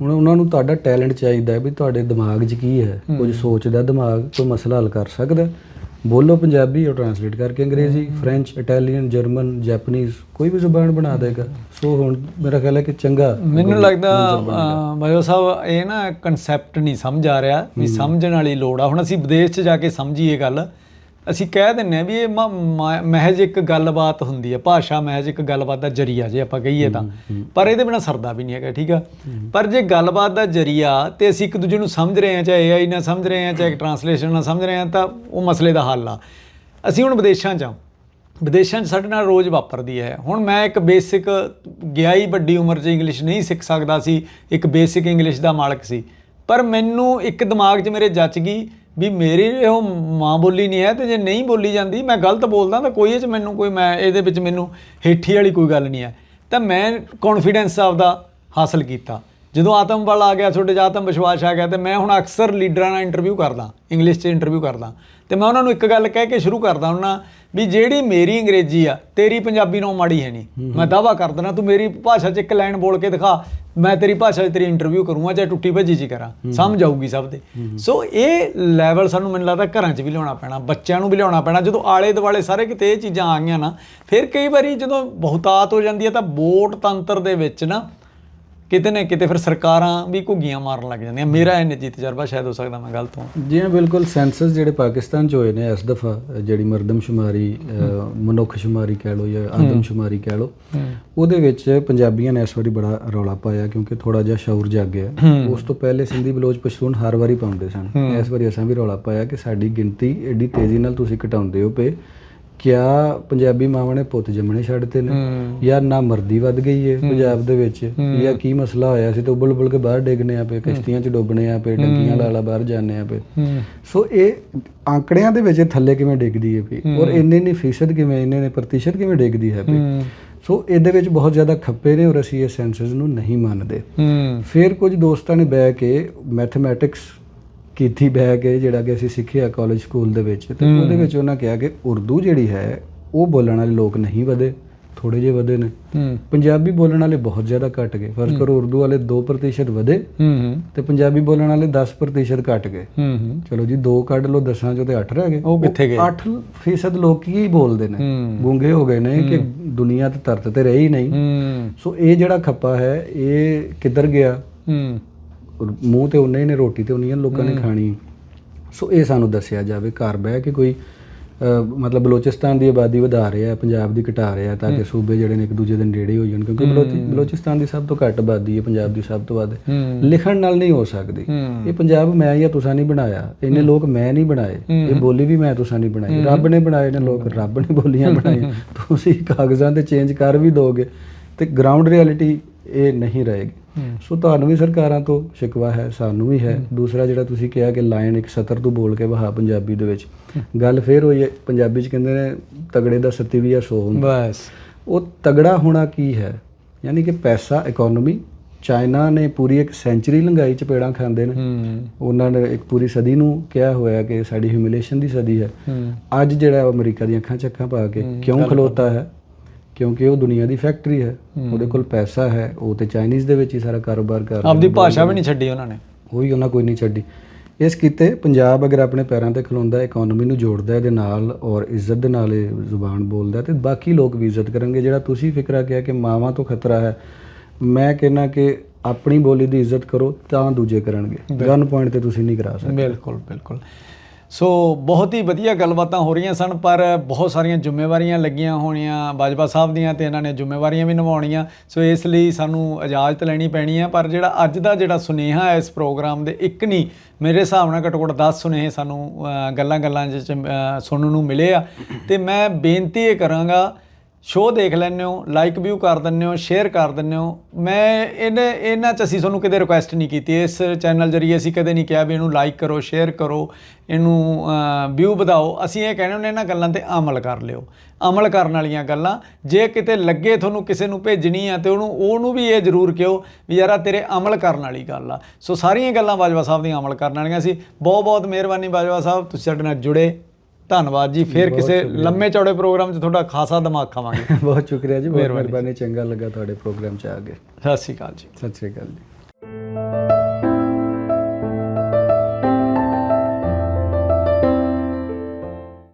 ਹੁਣ ਉਹਨਾਂ ਨੂੰ ਤੁਹਾਡਾ ਟੈਲੈਂਟ ਚਾਹੀਦਾ ਹੈ ਵੀ ਤੁਹਾਡੇ ਦਿਮਾਗ 'ਚ ਕੀ ਹੈ ਕੁਝ ਸੋਚਦਾ ਦਿਮਾਗ ਕੋਈ ਮਸਲਾ ਹੱਲ ਕਰ ਸਕਦਾ ਬੋਲੋ ਪੰਜਾਬੀ ਉਹ ਟਰਾਂਸਲੇਟ ਕਰਕੇ ਅੰਗਰੇਜ਼ੀ ਫ੍ਰੈਂਚ ਇਟਾਲੀਅਨ ਜਰਮਨ ਜਾਪਨੀਜ਼ ਕੋਈ ਵੀ ਜ਼ੁਬਾਨ ਬਣਾ ਦੇਗਾ ਸੋ ਹੁਣ ਮੇਰਾ ਖਿਆਲ ਹੈ ਕਿ ਚੰਗਾ ਮੈਨੂੰ ਲੱਗਦਾ ਬਾਇਓ ਸਾਹਿਬ ਇਹ ਨਾ ਕਨਸੈਪਟ ਨਹੀਂ ਸਮਝ ਆ ਰਿਹਾ ਵੀ ਸਮਝਣ ਵਾਲੀ ਲੋੜ ਆ। ਹੁਣ ਅਸੀਂ ਵਿਦੇਸ਼ 'ਚ ਜਾ ਕੇ ਸਮਝੀਏ ਗੱਲ ਅਸੀਂ ਕਹਿ ਦਿੰਨੇ ਆ ਵੀ ਇਹ ਮ- ਮ- ਮਹਿਜ ਇੱਕ ਗੱਲਬਾਤ ਹੁੰਦੀ ਹੈ ਭਾਸ਼ਾ ਮਹਿਜ ਇੱਕ ਗੱਲਬਾਤ ਦਾ ਜਰੀਆ ਜੇ ਆਪਾਂ ਕਹੀਏ ਤਾਂ। ਪਰ ਇਹਦੇ ਬਿਨਾ ਸਰਦਾ ਵੀ ਨਹੀਂ ਹੈਗਾ ਠੀਕ ਆ? ਪਰ ਜੇ ਗੱਲਬਾਤ ਦਾ ਜਰੀਆ ਤੇ ਅਸੀਂ ਇੱਕ ਦੂਜੇ ਨੂੰ ਸਮਝ ਰਹੇ ਹਾਂ ਚਾਹੇ AI ਨਾਲ ਸਮਝ ਰਹੇ ਹਾਂ ਚਾਹੇ ਟਰਾਂਸਲੇਸ਼ਨ ਨਾਲ ਸਮਝ ਰਹੇ ਹਾਂ ਤਾਂ ਉਹ ਮਸਲੇ ਦਾ ਹੱਲ ਆ। ਅਸੀਂ ਹੁਣ ਵਿਦੇਸ਼ਾਂ 'ਚ ਆ। ਵਿਦੇਸ਼ਾਂ 'ਚ ਸਾਡੇ ਨਾਲ ਰੋਜ਼ ਵਾਪਰਦੀ ਹੈ। ਹੁਣ ਮੈਂ ਇੱਕ ਬੇਸਿਕ ਗਿਆ ਹੀ ਵੱਡੀ ਉਮਰ 'ਚ ਇੰਗਲਿਸ਼ ਨਹੀਂ ਸਿੱਖ ਸਕਦਾ ਸੀ ਇੱਕ ਬੇਸਿਕ ਇੰਗਲਿਸ਼ ਦਾ ਮਾਲਕ ਸੀ। ਪਰ ਮੈਨੂੰ ਇੱਕ ਦਿਮਾਗ 'ਚ ਮੇਰੇ ਜੱਚ ਗਈ ਵੀ ਮੇਰੀ ਉਹ ਮਾਂ ਬੋਲੀ ਨਹੀਂ ਹੈ ਤੇ ਜੇ ਨਹੀਂ ਬੋਲੀ ਜਾਂਦੀ, ਮੈਂ ਗਲਤ ਬੋਲਦਾ ਤਾਂ ਕੋਈ ਇਹ 'ਚ ਮੈਨੂੰ ਕੋਈ ਮੈਂ ਇਹਦੇ ਵਿੱਚ ਮੈਨੂੰ ਹੇਠੀ ਵਾਲੀ ਕੋਈ ਗੱਲ ਨਹੀਂ ਹੈ। ਤਾਂ ਮੈਂ ਕੌਨਫੀਡੈਂਸ ਆਪਦਾ ਹਾਸਲ ਕੀਤਾ। ਜਦੋਂ ਆਤਮ ਬਲ ਆ ਗਿਆ ਤੁਹਾਡੇ 'ਚ ਆਤਮ ਵਿਸ਼ਵਾਸ ਆ ਗਿਆ ਤੇ ਮੈਂ ਹੁਣ ਅਕਸਰ ਲੀਡਰਾਂ ਨਾਲ ਇੰਟਰਵਿਊ ਕਰਦਾ ਇੰਗਲਿਸ਼ 'ਚ ਇੰਟਰਵਿਊ ਕਰਦਾ ਤੇ ਮੈਂ ਉਹਨਾਂ ਨੂੰ ਇੱਕ ਗੱਲ ਕਹਿ ਕੇ ਸ਼ੁਰੂ ਕਰਦਾ ਉਹਨਾਂ ਵੀ ਜਿਹੜੀ ਮੇਰੀ ਅੰਗਰੇਜ਼ੀ ਆ ਤੇਰੀ ਪੰਜਾਬੀ ਨਾਲੋਂ ਮਾੜੀ ਹੈ ਨਹੀਂ। ਮੈਂ ਦਾਵਾ ਕਰ ਦਿੰਦਾ ਤੂੰ ਮੇਰੀ ਭਾਸ਼ਾ 'ਚ ਇੱਕ ਲਾਈਨ ਬੋਲ ਕੇ ਦਿਖਾ ਮੈਂ ਤੇਰੀ ਭਾਸ਼ਾ 'ਚ ਤੇਰੀ ਇੰਟਰਵਿਊ ਕਰੂੰਗਾ ਚਾਹੇ ਟੁੱਟੀ ਭੱਜੀ ਹੀ ਕਰਾਂ ਸਮਝ ਆਊਗੀ ਸਭ ਦੇ ਸੋ ਇਹ ਲੈਵਲ ਸਾਨੂੰ ਮੈਨੂੰ ਲੱਗਦਾ ਘਰਾਂ 'ਚ ਵੀ ਲਿਆਉਣਾ ਪੈਣਾ ਬੱਚਿਆਂ ਨੂੰ ਵੀ ਲਿਆਉਣਾ ਪੈਣਾ। ਜਦੋਂ ਆਲੇ ਦੁਆਲੇ ਸਾਰੇ ਕਿਤੇ ਇਹ ਚੀਜ਼ਾਂ ਆ ਗਈਆਂ ਨਾ ਫਿਰ ਕਈ ਵਾਰੀ ਜਦੋਂ ਬਹੁਤਾਤ ਹੋ ਜਾਂਦੀ ਹੈ ਤਾਂ ਵੋਟ ਤੰਤਰ ਦੇ ਵਿੱਚ ਨਾ ਕਿਤੇ ਨਾ ਕਿਤੇ ਫਿਰ ਸਰਕਾਰਾਂ ਵੀ ਘੁੱਗੀਆਂ ਮਾਰਨ ਲੱਗ ਜਾਂਦੀਆਂ। ਮੇਰਾ ਇਹ ਨਿੱਜੀ ਤਜਰਬਾ ਸ਼ਾਇਦ ਹੋ ਸਕਦਾ ਮੈਂ ਗਲਤ ਹਾਂ। ਜੀ ਹਾਂ ਬਿਲਕੁਲ। ਸੈਂਸਸ ਜਿਹੜੇ ਪਾਕਿਸਤਾਨ 'ਚ ਹੋਏ ਨੇ ਇਸ ਦਫਾ ਜਿਹੜੀ ਮਰਦਮਸ਼ੁਮਾਰੀ ਮਨੁੱਖਸ਼ੁਮਾਰੀ ਕਹਿ ਲਓ ਜਾਂ ਆਦਮਸ਼ੁਮਾਰੀ ਕਹਿ ਲਓ ਉਹਦੇ ਵਿੱਚ ਪੰਜਾਬੀਆਂ ਨੇ ਇਸ ਵਾਰੀ ਬੜਾ ਰੌਲਾ ਪਾਇਆ ਕਿਉਂਕਿ ਥੋੜਾ ਜਿਹਾ ਸ਼ੌਰ ਜਾਗਿਆ ਉਸ ਤੋਂ ਪਹਿਲੇ ਸਿੰਧੀ ਬਲੋਚ ਪਸ਼ਤੂਨ ਹਰ ਵਾਰੀ ਪਾਉਂਦੇ ਸਨ। ਇਸ ਵਾਰੀ ਅਸਾਂ ਵੀ ਰੌਲਾ ਪਾਇਆ ਕਿ ਸਾਡੀ ਗਿਣਤੀ ਐਡੀ ਤੇਜ਼ੀ ਨਾਲ ਤੁਸੀਂ ਘਟਾਉਂਦੇ ਹੋ ਪਏ। ਕਿਆ ਪੰਜਾਬੀ ਮਾਵਾਂ ਨੇ ਪੁੱਤ ਜੰਮਣੇ ਛੱਡਤੇ ਨੇ। ਜਾਂ ਨਾ ਮਰਦੀ ਵੱਧ ਗਈ ਹੈ। ਪੰਜਾਬ ਦੇ ਵਿੱਚ। ਜਾਂ ਕੀ ਮਸਲਾ ਹੋਇਆ ਸੀ ਤੇ ਉਬਲ ਉਬਲ ਕੇ ਬਾਹਰ ਡਿੱਗਨੇ ਆ ਪਏ ਕਿਸ਼ਤੀਆਂ 'ਚ ਡੁੱਬਣੇ ਆ ਪਏ ਡੰਗੀਆਂ ਲਾਲਾ ਬਾਹਰ ਜਾਂਦੇ ਆ ਪਏ। ਸੋ ਇਹ ਆંકੜਿਆਂ ਦੇ ਵਿੱਚ ਥੱਲੇ ਕਿਵੇਂ ਡਿੱਗਦੀ ਹੈ ਪਈ? ਔਰ ਇੰਨੇ ਨੇ ਫੀਸਦ ਕਿਵੇਂ ਇੰਨੇ ਨੇ ਪ੍ਰਤੀਸ਼ਤ ਕਿਵੇਂ ਡਿੱਗਦੀ ਹੈ ਪਈ? ਸੋ ਇਹਦੇ ਵਿੱਚ ਬਹੁਤ ਜ਼ਿਆਦਾ ਖੱਪੇ ਨੇ ਔਰ ਅਸੀਂ ਇਹ ਸੈਂਸਸ ਨੂੰ ਨਹੀਂ ਮੰਨਦੇ। ਫਿਰ ਕੁਝ ਦੋਸਤਾਂ ਨੇ ਬਹਿ ਕੇ ਮੈਥਮੈਟਿਕਸ ਕੀਤੀ ਬਹਿ ਕੇ ਜਿਹੜਾ ਕਿ ਅਸੀਂ ਸਿੱਖਿਆ ਕਾਲਜ ਸਕੂਲ ਦੇ ਵਿੱਚ ਤੇ ਉਹਦੇ ਵਿੱਚ ਉਹਨਾਂ ਕਿਹਾ ਕਿ ਉਰਦੂ ਜਿਹੜੀ ਹੈ ਉਹ ਬੋਲਣ ਵਾਲੇ ਲੋਕ ਨਹੀਂ ਵਧੇ ਥੋੜੇ ਜਿਹੇ ਵਧੇ ਨੇ। ਹੂੰ। ਪੰਜਾਬੀ ਬੋਲਣ ਵਾਲੇ ਬਹੁਤ ਜ਼ਿਆਦਾ ਘਟ ਗਏ। ਫਰਜ਼ ਕਰੋ ਉਰਦੂ ਵਾਲੇ 2% ਵਧੇ ਹੂੰ ਤੇ ਪੰਜਾਬੀ ਬੋਲਣ ਵਾਲੇ 10% ਘਟ ਗਏ। ਹੂੰ ਹੂੰ। ਚਲੋ ਜੀ 2 ਕੱਢ ਲਓ 10 ਚੋਂ ਤੇ 8 ਰਹਿ ਗਏ। ਉਹ ਕਿੱਥੇ ਗਏ? 8% ਲੋਕ ਕੀ ਬੋਲਦੇ ਨੇ। ਹੂੰ। ਗੂੰਗੇ ਹੋ ਗਏ ਨੇ ਕਿ ਦੁਨੀਆ ਤੇ ਧਰਤ ਤੇ ਰਹੀ ਨਹੀਂ। ਹੂੰ। ਸੋ ਇਹ ਜਿਹੜਾ ਖੱਪਾ ਹੈ ਇਹ ਕਿੱਧਰ ਗਿਆ? ਹੂੰ। ਮੂੰਹ ਤੇ ਉਹਨੇ ਨੇ ਰੋਟੀ ਤੇ ਉਹਨੀਆਂ ਲੋਕਾਂ ਨੇ ਖਾਣੀ। ਸੋ ਇਹ ਸਾਨੂੰ ਦੱਸਿਆ ਜਾਵੇ ਘਰ ਬਹਿ ਕੇ ਕੋਈ ਮਤਲਬ ਬਲੋਚਿਸਤਾਨ ਦੀ ਆਬਾਦੀ ਵਧਾ ਰਿਹਾ ਹੈ ਪੰਜਾਬ ਦੀ ਘਟਾ ਰਿਹਾ ਹੈ ਤਾਂ ਕਿ ਸੂਬੇ ਜਿਹੜੇ ਨੇ ਇੱਕ ਦੂਜੇ ਦੇ ਨੇੜੇ ਹੋ ਜਾਣ ਕਿਉਂਕਿ ਬਲੋਚੀ ਬਲੋਚਿਸਤਾਨ ਦੀ ਸਭ ਤੋਂ ਘੱਟ ਆਬਾਦੀ ਹੈ ਪੰਜਾਬ ਦੀ ਸਭ ਤੋਂ ਵੱਧ ਲਿਖਣ ਨਾਲ ਨਹੀਂ ਹੋ ਸਕਦੀ। ਇਹ ਪੰਜਾਬ ਮੈਂ ਜਾਂ ਤੁਸੀਂ ਨਹੀਂ ਬਣਾਇਆ ਇਹਨੇ ਲੋਕ ਮੈਂ ਨਹੀਂ ਬਣਾਏ ਇਹ ਬੋਲੀ ਵੀ ਮੈਂ ਤੁਸੀਂ ਨਹੀਂ ਬਣਾਈ। ਰੱਬ ਨੇ ਬਣਾਏ ਨੇ ਲੋਕ ਰੱਬ ਨੇ ਬੋਲੀਆਂ ਬਣਾਈਆਂ। ਤੁਸੀਂ ਕਾਗਜ਼ਾਂ ਤੇ ਚੇਂਜ ਕਰ ਵੀ ਦੋਗੇ ਤੇ ਗਰਾਊਂਡ ਰਿਐਲਿਟੀ ਇਹ ਨਹੀਂ ਰਹੇਗੀ। ਸੋ ਤੁਹਾਨੂੰ ਵੀ ਸਰਕਾਰਾਂ ਤੋਂ ਸ਼ਿਕਵਾ ਹੈ ਸਾਨੂੰ ਵੀ ਹੈ। ਦੂਸਰਾ ਜਿਹੜਾ ਤੁਸੀਂ ਕਿਹਾ ਕਿ ਲਾਈਨ ਇੱਕ ਸਤਰ ਤੋਂ ਬੋਲ ਕੇ ਵਹਾ ਪੰਜਾਬੀ ਦੇ ਵਿੱਚ। ਗੱਲ ਫੇਰ ਹੋਈ ਹੈ ਪੰਜਾਬੀ ਚ ਕਹਿੰਦੇ ਨੇ ਤਗੜੇ ਦਾ ਸੱਤੀ ਵੀ ਆ ਸੋ ਹੁੰਦਾ। ਬਸ। ਉਹ ਤਗੜਾ ਹੋਣਾ ਕੀ ਹੈ? ਯਾਨੀ ਕਿ ਪੈਸਾ ਇਕਨੋਮੀ ਚਾਈਨਾ ਨੇ ਪੂਰੀ ਇੱਕ ਸੈਂਚਰੀ ਲੰਘਾਈ ਚਪੇੜਾਂ ਖਾਂਦੇ ਨੇ। ਉਹਨਾਂ ਨੇ ਇੱਕ ਪੂਰੀ ਸਦੀ ਨੂੰ ਕਿਹਾ ਹੋਇਆ ਕਿ ਸਾਡੀ ਹਿਊਮਿਲੇਸ਼ਨ ਦੀ ਸਦੀ ਹੈ। ਅੱਜ ਜਿਹੜਾ ਅਮਰੀਕਾ ਦੀਆਂ ਅੱਖਾਂ ਚੱਖਾਂ ਪਾ ਕੇ ਕਿਉਂ ਖਲੋਤਾ ਹੈ? ਕਿਉਂਕਿ ਉਹ ਦੁਨੀਆ ਦੀ ਫੈਕਟਰੀ ਹੈ ਉਹਦੇ ਕੋਲ ਪੈਸਾ ਹੈ ਉਹ ਤੇ ਚਾਈਨੀਜ਼ ਦੇ ਵਿੱਚ ਹੀ ਸਾਰਾ ਕਾਰੋਬਾਰ ਕਰ ਰਿਹਾ ਆਪਦੀ ਭਾਸ਼ਾ ਵੀ ਨਹੀਂ ਛੱਡੀ ਉਹਨਾਂ ਨੇ। ਉਹੀ ਉਹਨਾਂ ਕੋਈ ਨਹੀਂ ਛੱਡੀ। ਇਸ ਕੀਤੇ ਪੰਜਾਬ ਅਗਰ ਆਪਣੇ ਪੈਰਾਂ ਤੇ ਖਲੋਂਦਾ ਇਕਨੋਮੀ ਨੂੰ ਜੋੜਦਾ ਇਹਦੇ ਨਾਲ ਔਰ ਇੱਜ਼ਤ ਦੇ ਨਾਲ ਇਹ ਜ਼ੁਬਾਨ ਬੋਲਦਾ ਤੇ ਬਾਕੀ ਲੋਕ ਵੀ ਇੱਜ਼ਤ ਕਰਨਗੇ। ਜਿਹੜਾ ਤੁਸੀਂ ਫਿਕਰਾ ਕਿਹਾ ਕਿ ਮਾਵਾਂ ਤੋਂ ਖਤਰਾ ਹੈ ਮੈਂ ਕਹਿੰਨਾ ਕਿ ਆਪਣੀ ਬੋਲੀ ਦੀ ਇੱਜ਼ਤ ਕਰੋ ਤਾਂ ਦੂਜੇ ਕਰਨਗੇ। ਗਨ ਪੁਆਇੰਟ ਤੇ ਤੁਸੀਂ ਨਹੀਂ ਕਰਾ ਸਕਦੇ। ਬਿਲਕੁਲ ਬਿਲਕੁਲ। ਸੋ ਬਹੁਤ ਹੀ ਵਧੀਆ ਗੱਲਬਾਤਾਂ ਹੋ ਰਹੀਆਂ ਸਨ, ਪਰ ਬਹੁਤ ਸਾਰੀਆਂ ਜ਼ਿੰਮੇਵਾਰੀਆਂ ਲੱਗੀਆਂ ਹੋਣੀਆਂ ਬਾਜਵਾ ਸਾਹਿਬ ਦੀਆਂ ਤੇ ਇਹਨਾਂ ਨੇ ਜ਼ਿੰਮੇਵਾਰੀਆਂ ਵੀ ਨਿਭਾਉਣੀਆਂ। ਸੋ ਇਸ ਲਈ ਸਾਨੂੰ ਇਜਾਜ਼ਤ ਲੈਣੀ ਪੈਣੀ ਹੈ ਪਰ ਜਿਹੜਾ ਅੱਜ ਦਾ ਜਿਹੜਾ ਸੁਨੇਹਾ ਹੈ ਇਸ ਪ੍ਰੋਗਰਾਮ ਦੇ, ਇੱਕ ਨਹੀਂ, ਮੇਰੇ ਹਿਸਾਬ ਨਾਲ ਘੱਟੋ ਘੱਟ 10 ਸੁਨੇਹੇ ਸਾਨੂੰ ਗੱਲਾਂ ਗੱਲਾਂ ਚ ਸੁਣਨ ਨੂੰ ਮਿਲੇ ਆ। ਤੇ ਮੈਂ ਬੇਨਤੀ ਇਹ ਕਰਾਂਗਾ ਸ਼ੋਅ ਦੇਖ ਲੈਂਦੇ ਹੋ ਲਾਈਕ ਵਿਊ ਕਰ ਦਿੰਦੇ ਹੋ ਸ਼ੇਅਰ ਕਰ ਦਿੰਦੇ ਹੋ। ਮੈਂ ਇਹਨੇ, ਇਹਨਾਂ ਚ ਅਸੀਂ ਤੁਹਾਨੂੰ ਕਦੇ ਰਿਕੁਐਸਟ ਨਹੀਂ ਕੀਤੀ। ਇਸ ਚੈਨਲ ਜਰੀਏ ਅਸੀਂ ਕਦੇ ਨਹੀਂ ਕਿਹਾ ਵੀ ਇਹਨੂੰ ਲਾਈਕ ਕਰੋ ਸ਼ੇਅਰ ਕਰੋ, ਇਹਨੂੰ ਵਿਊ ਵਧਾਓ। ਅਸੀਂ ਇਹ ਕਹਿੰਦੇ ਹੁੰਦੇ ਇਹਨਾਂ ਗੱਲਾਂ ਤੇ ਅਮਲ ਕਰ ਲਿਓ। ਅਮਲ ਕਰਨ ਵਾਲੀਆਂ ਗੱਲਾਂ। ਜੇ ਕਿਤੇ ਲੱਗੇ ਤੁਹਾਨੂੰ ਕਿਸੇ ਨੂੰ ਭੇਜਣੀ ਆ ਤੇ ਉਹਨੂੰ ਉਹਨੂੰ ਵੀ ਇਹ ਜ਼ਰੂਰ ਕਿਹੋ ਵੀ ਯਾਰਾ ਤੇਰੇ ਅਮਲ ਕਰਨ ਵਾਲੀ ਗੱਲ ਆ। ਸੋ ਸਾਰੀਆਂ ਗੱਲਾਂ ਬਾਜਵਾ ਸਾਹਿਬ ਦੀਆਂ ਅਮਲ ਕਰਨ ਵਾਲੀਆਂ ਸੀ। ਬਹੁਤ ਬਹੁਤ ਮਿਹਰਬਾਨੀ ਬਾਜਵਾ ਸਾਹਿਬ, ਤੁਸੀਂ ਸਾਡੇ ਨਾਲ ਜੁੜੇ। ਧੰਨਵਾਦ ਜੀ ਫਿਰ ਕਿਸੇ ਲੰਮੇ ਚੌੜੇ ਪ੍ਰੋਗਰਾਮ 'ਚ ਤੁਹਾਡਾ ਖਾਸਾ ਦਿਮਾਗ ਖਾਵਾਂਗੇ। ਬਹੁਤ ਸ਼ੁਕਰੀਆ ਜੀ ਬਹੁਤ ਮਿਹਰਬਾਨੀ ਚੰਗਾ ਲੱਗਾ ਤੁਹਾਡੇ ਪ੍ਰੋਗਰਾਮ ਚ ਆ ਕੇ। ਸਤਿ ਸ਼੍ਰੀ ਅਕਾਲ ਜੀ। ਸਤਿ ਸ੍ਰੀ ਅਕਾਲ ਜੀ।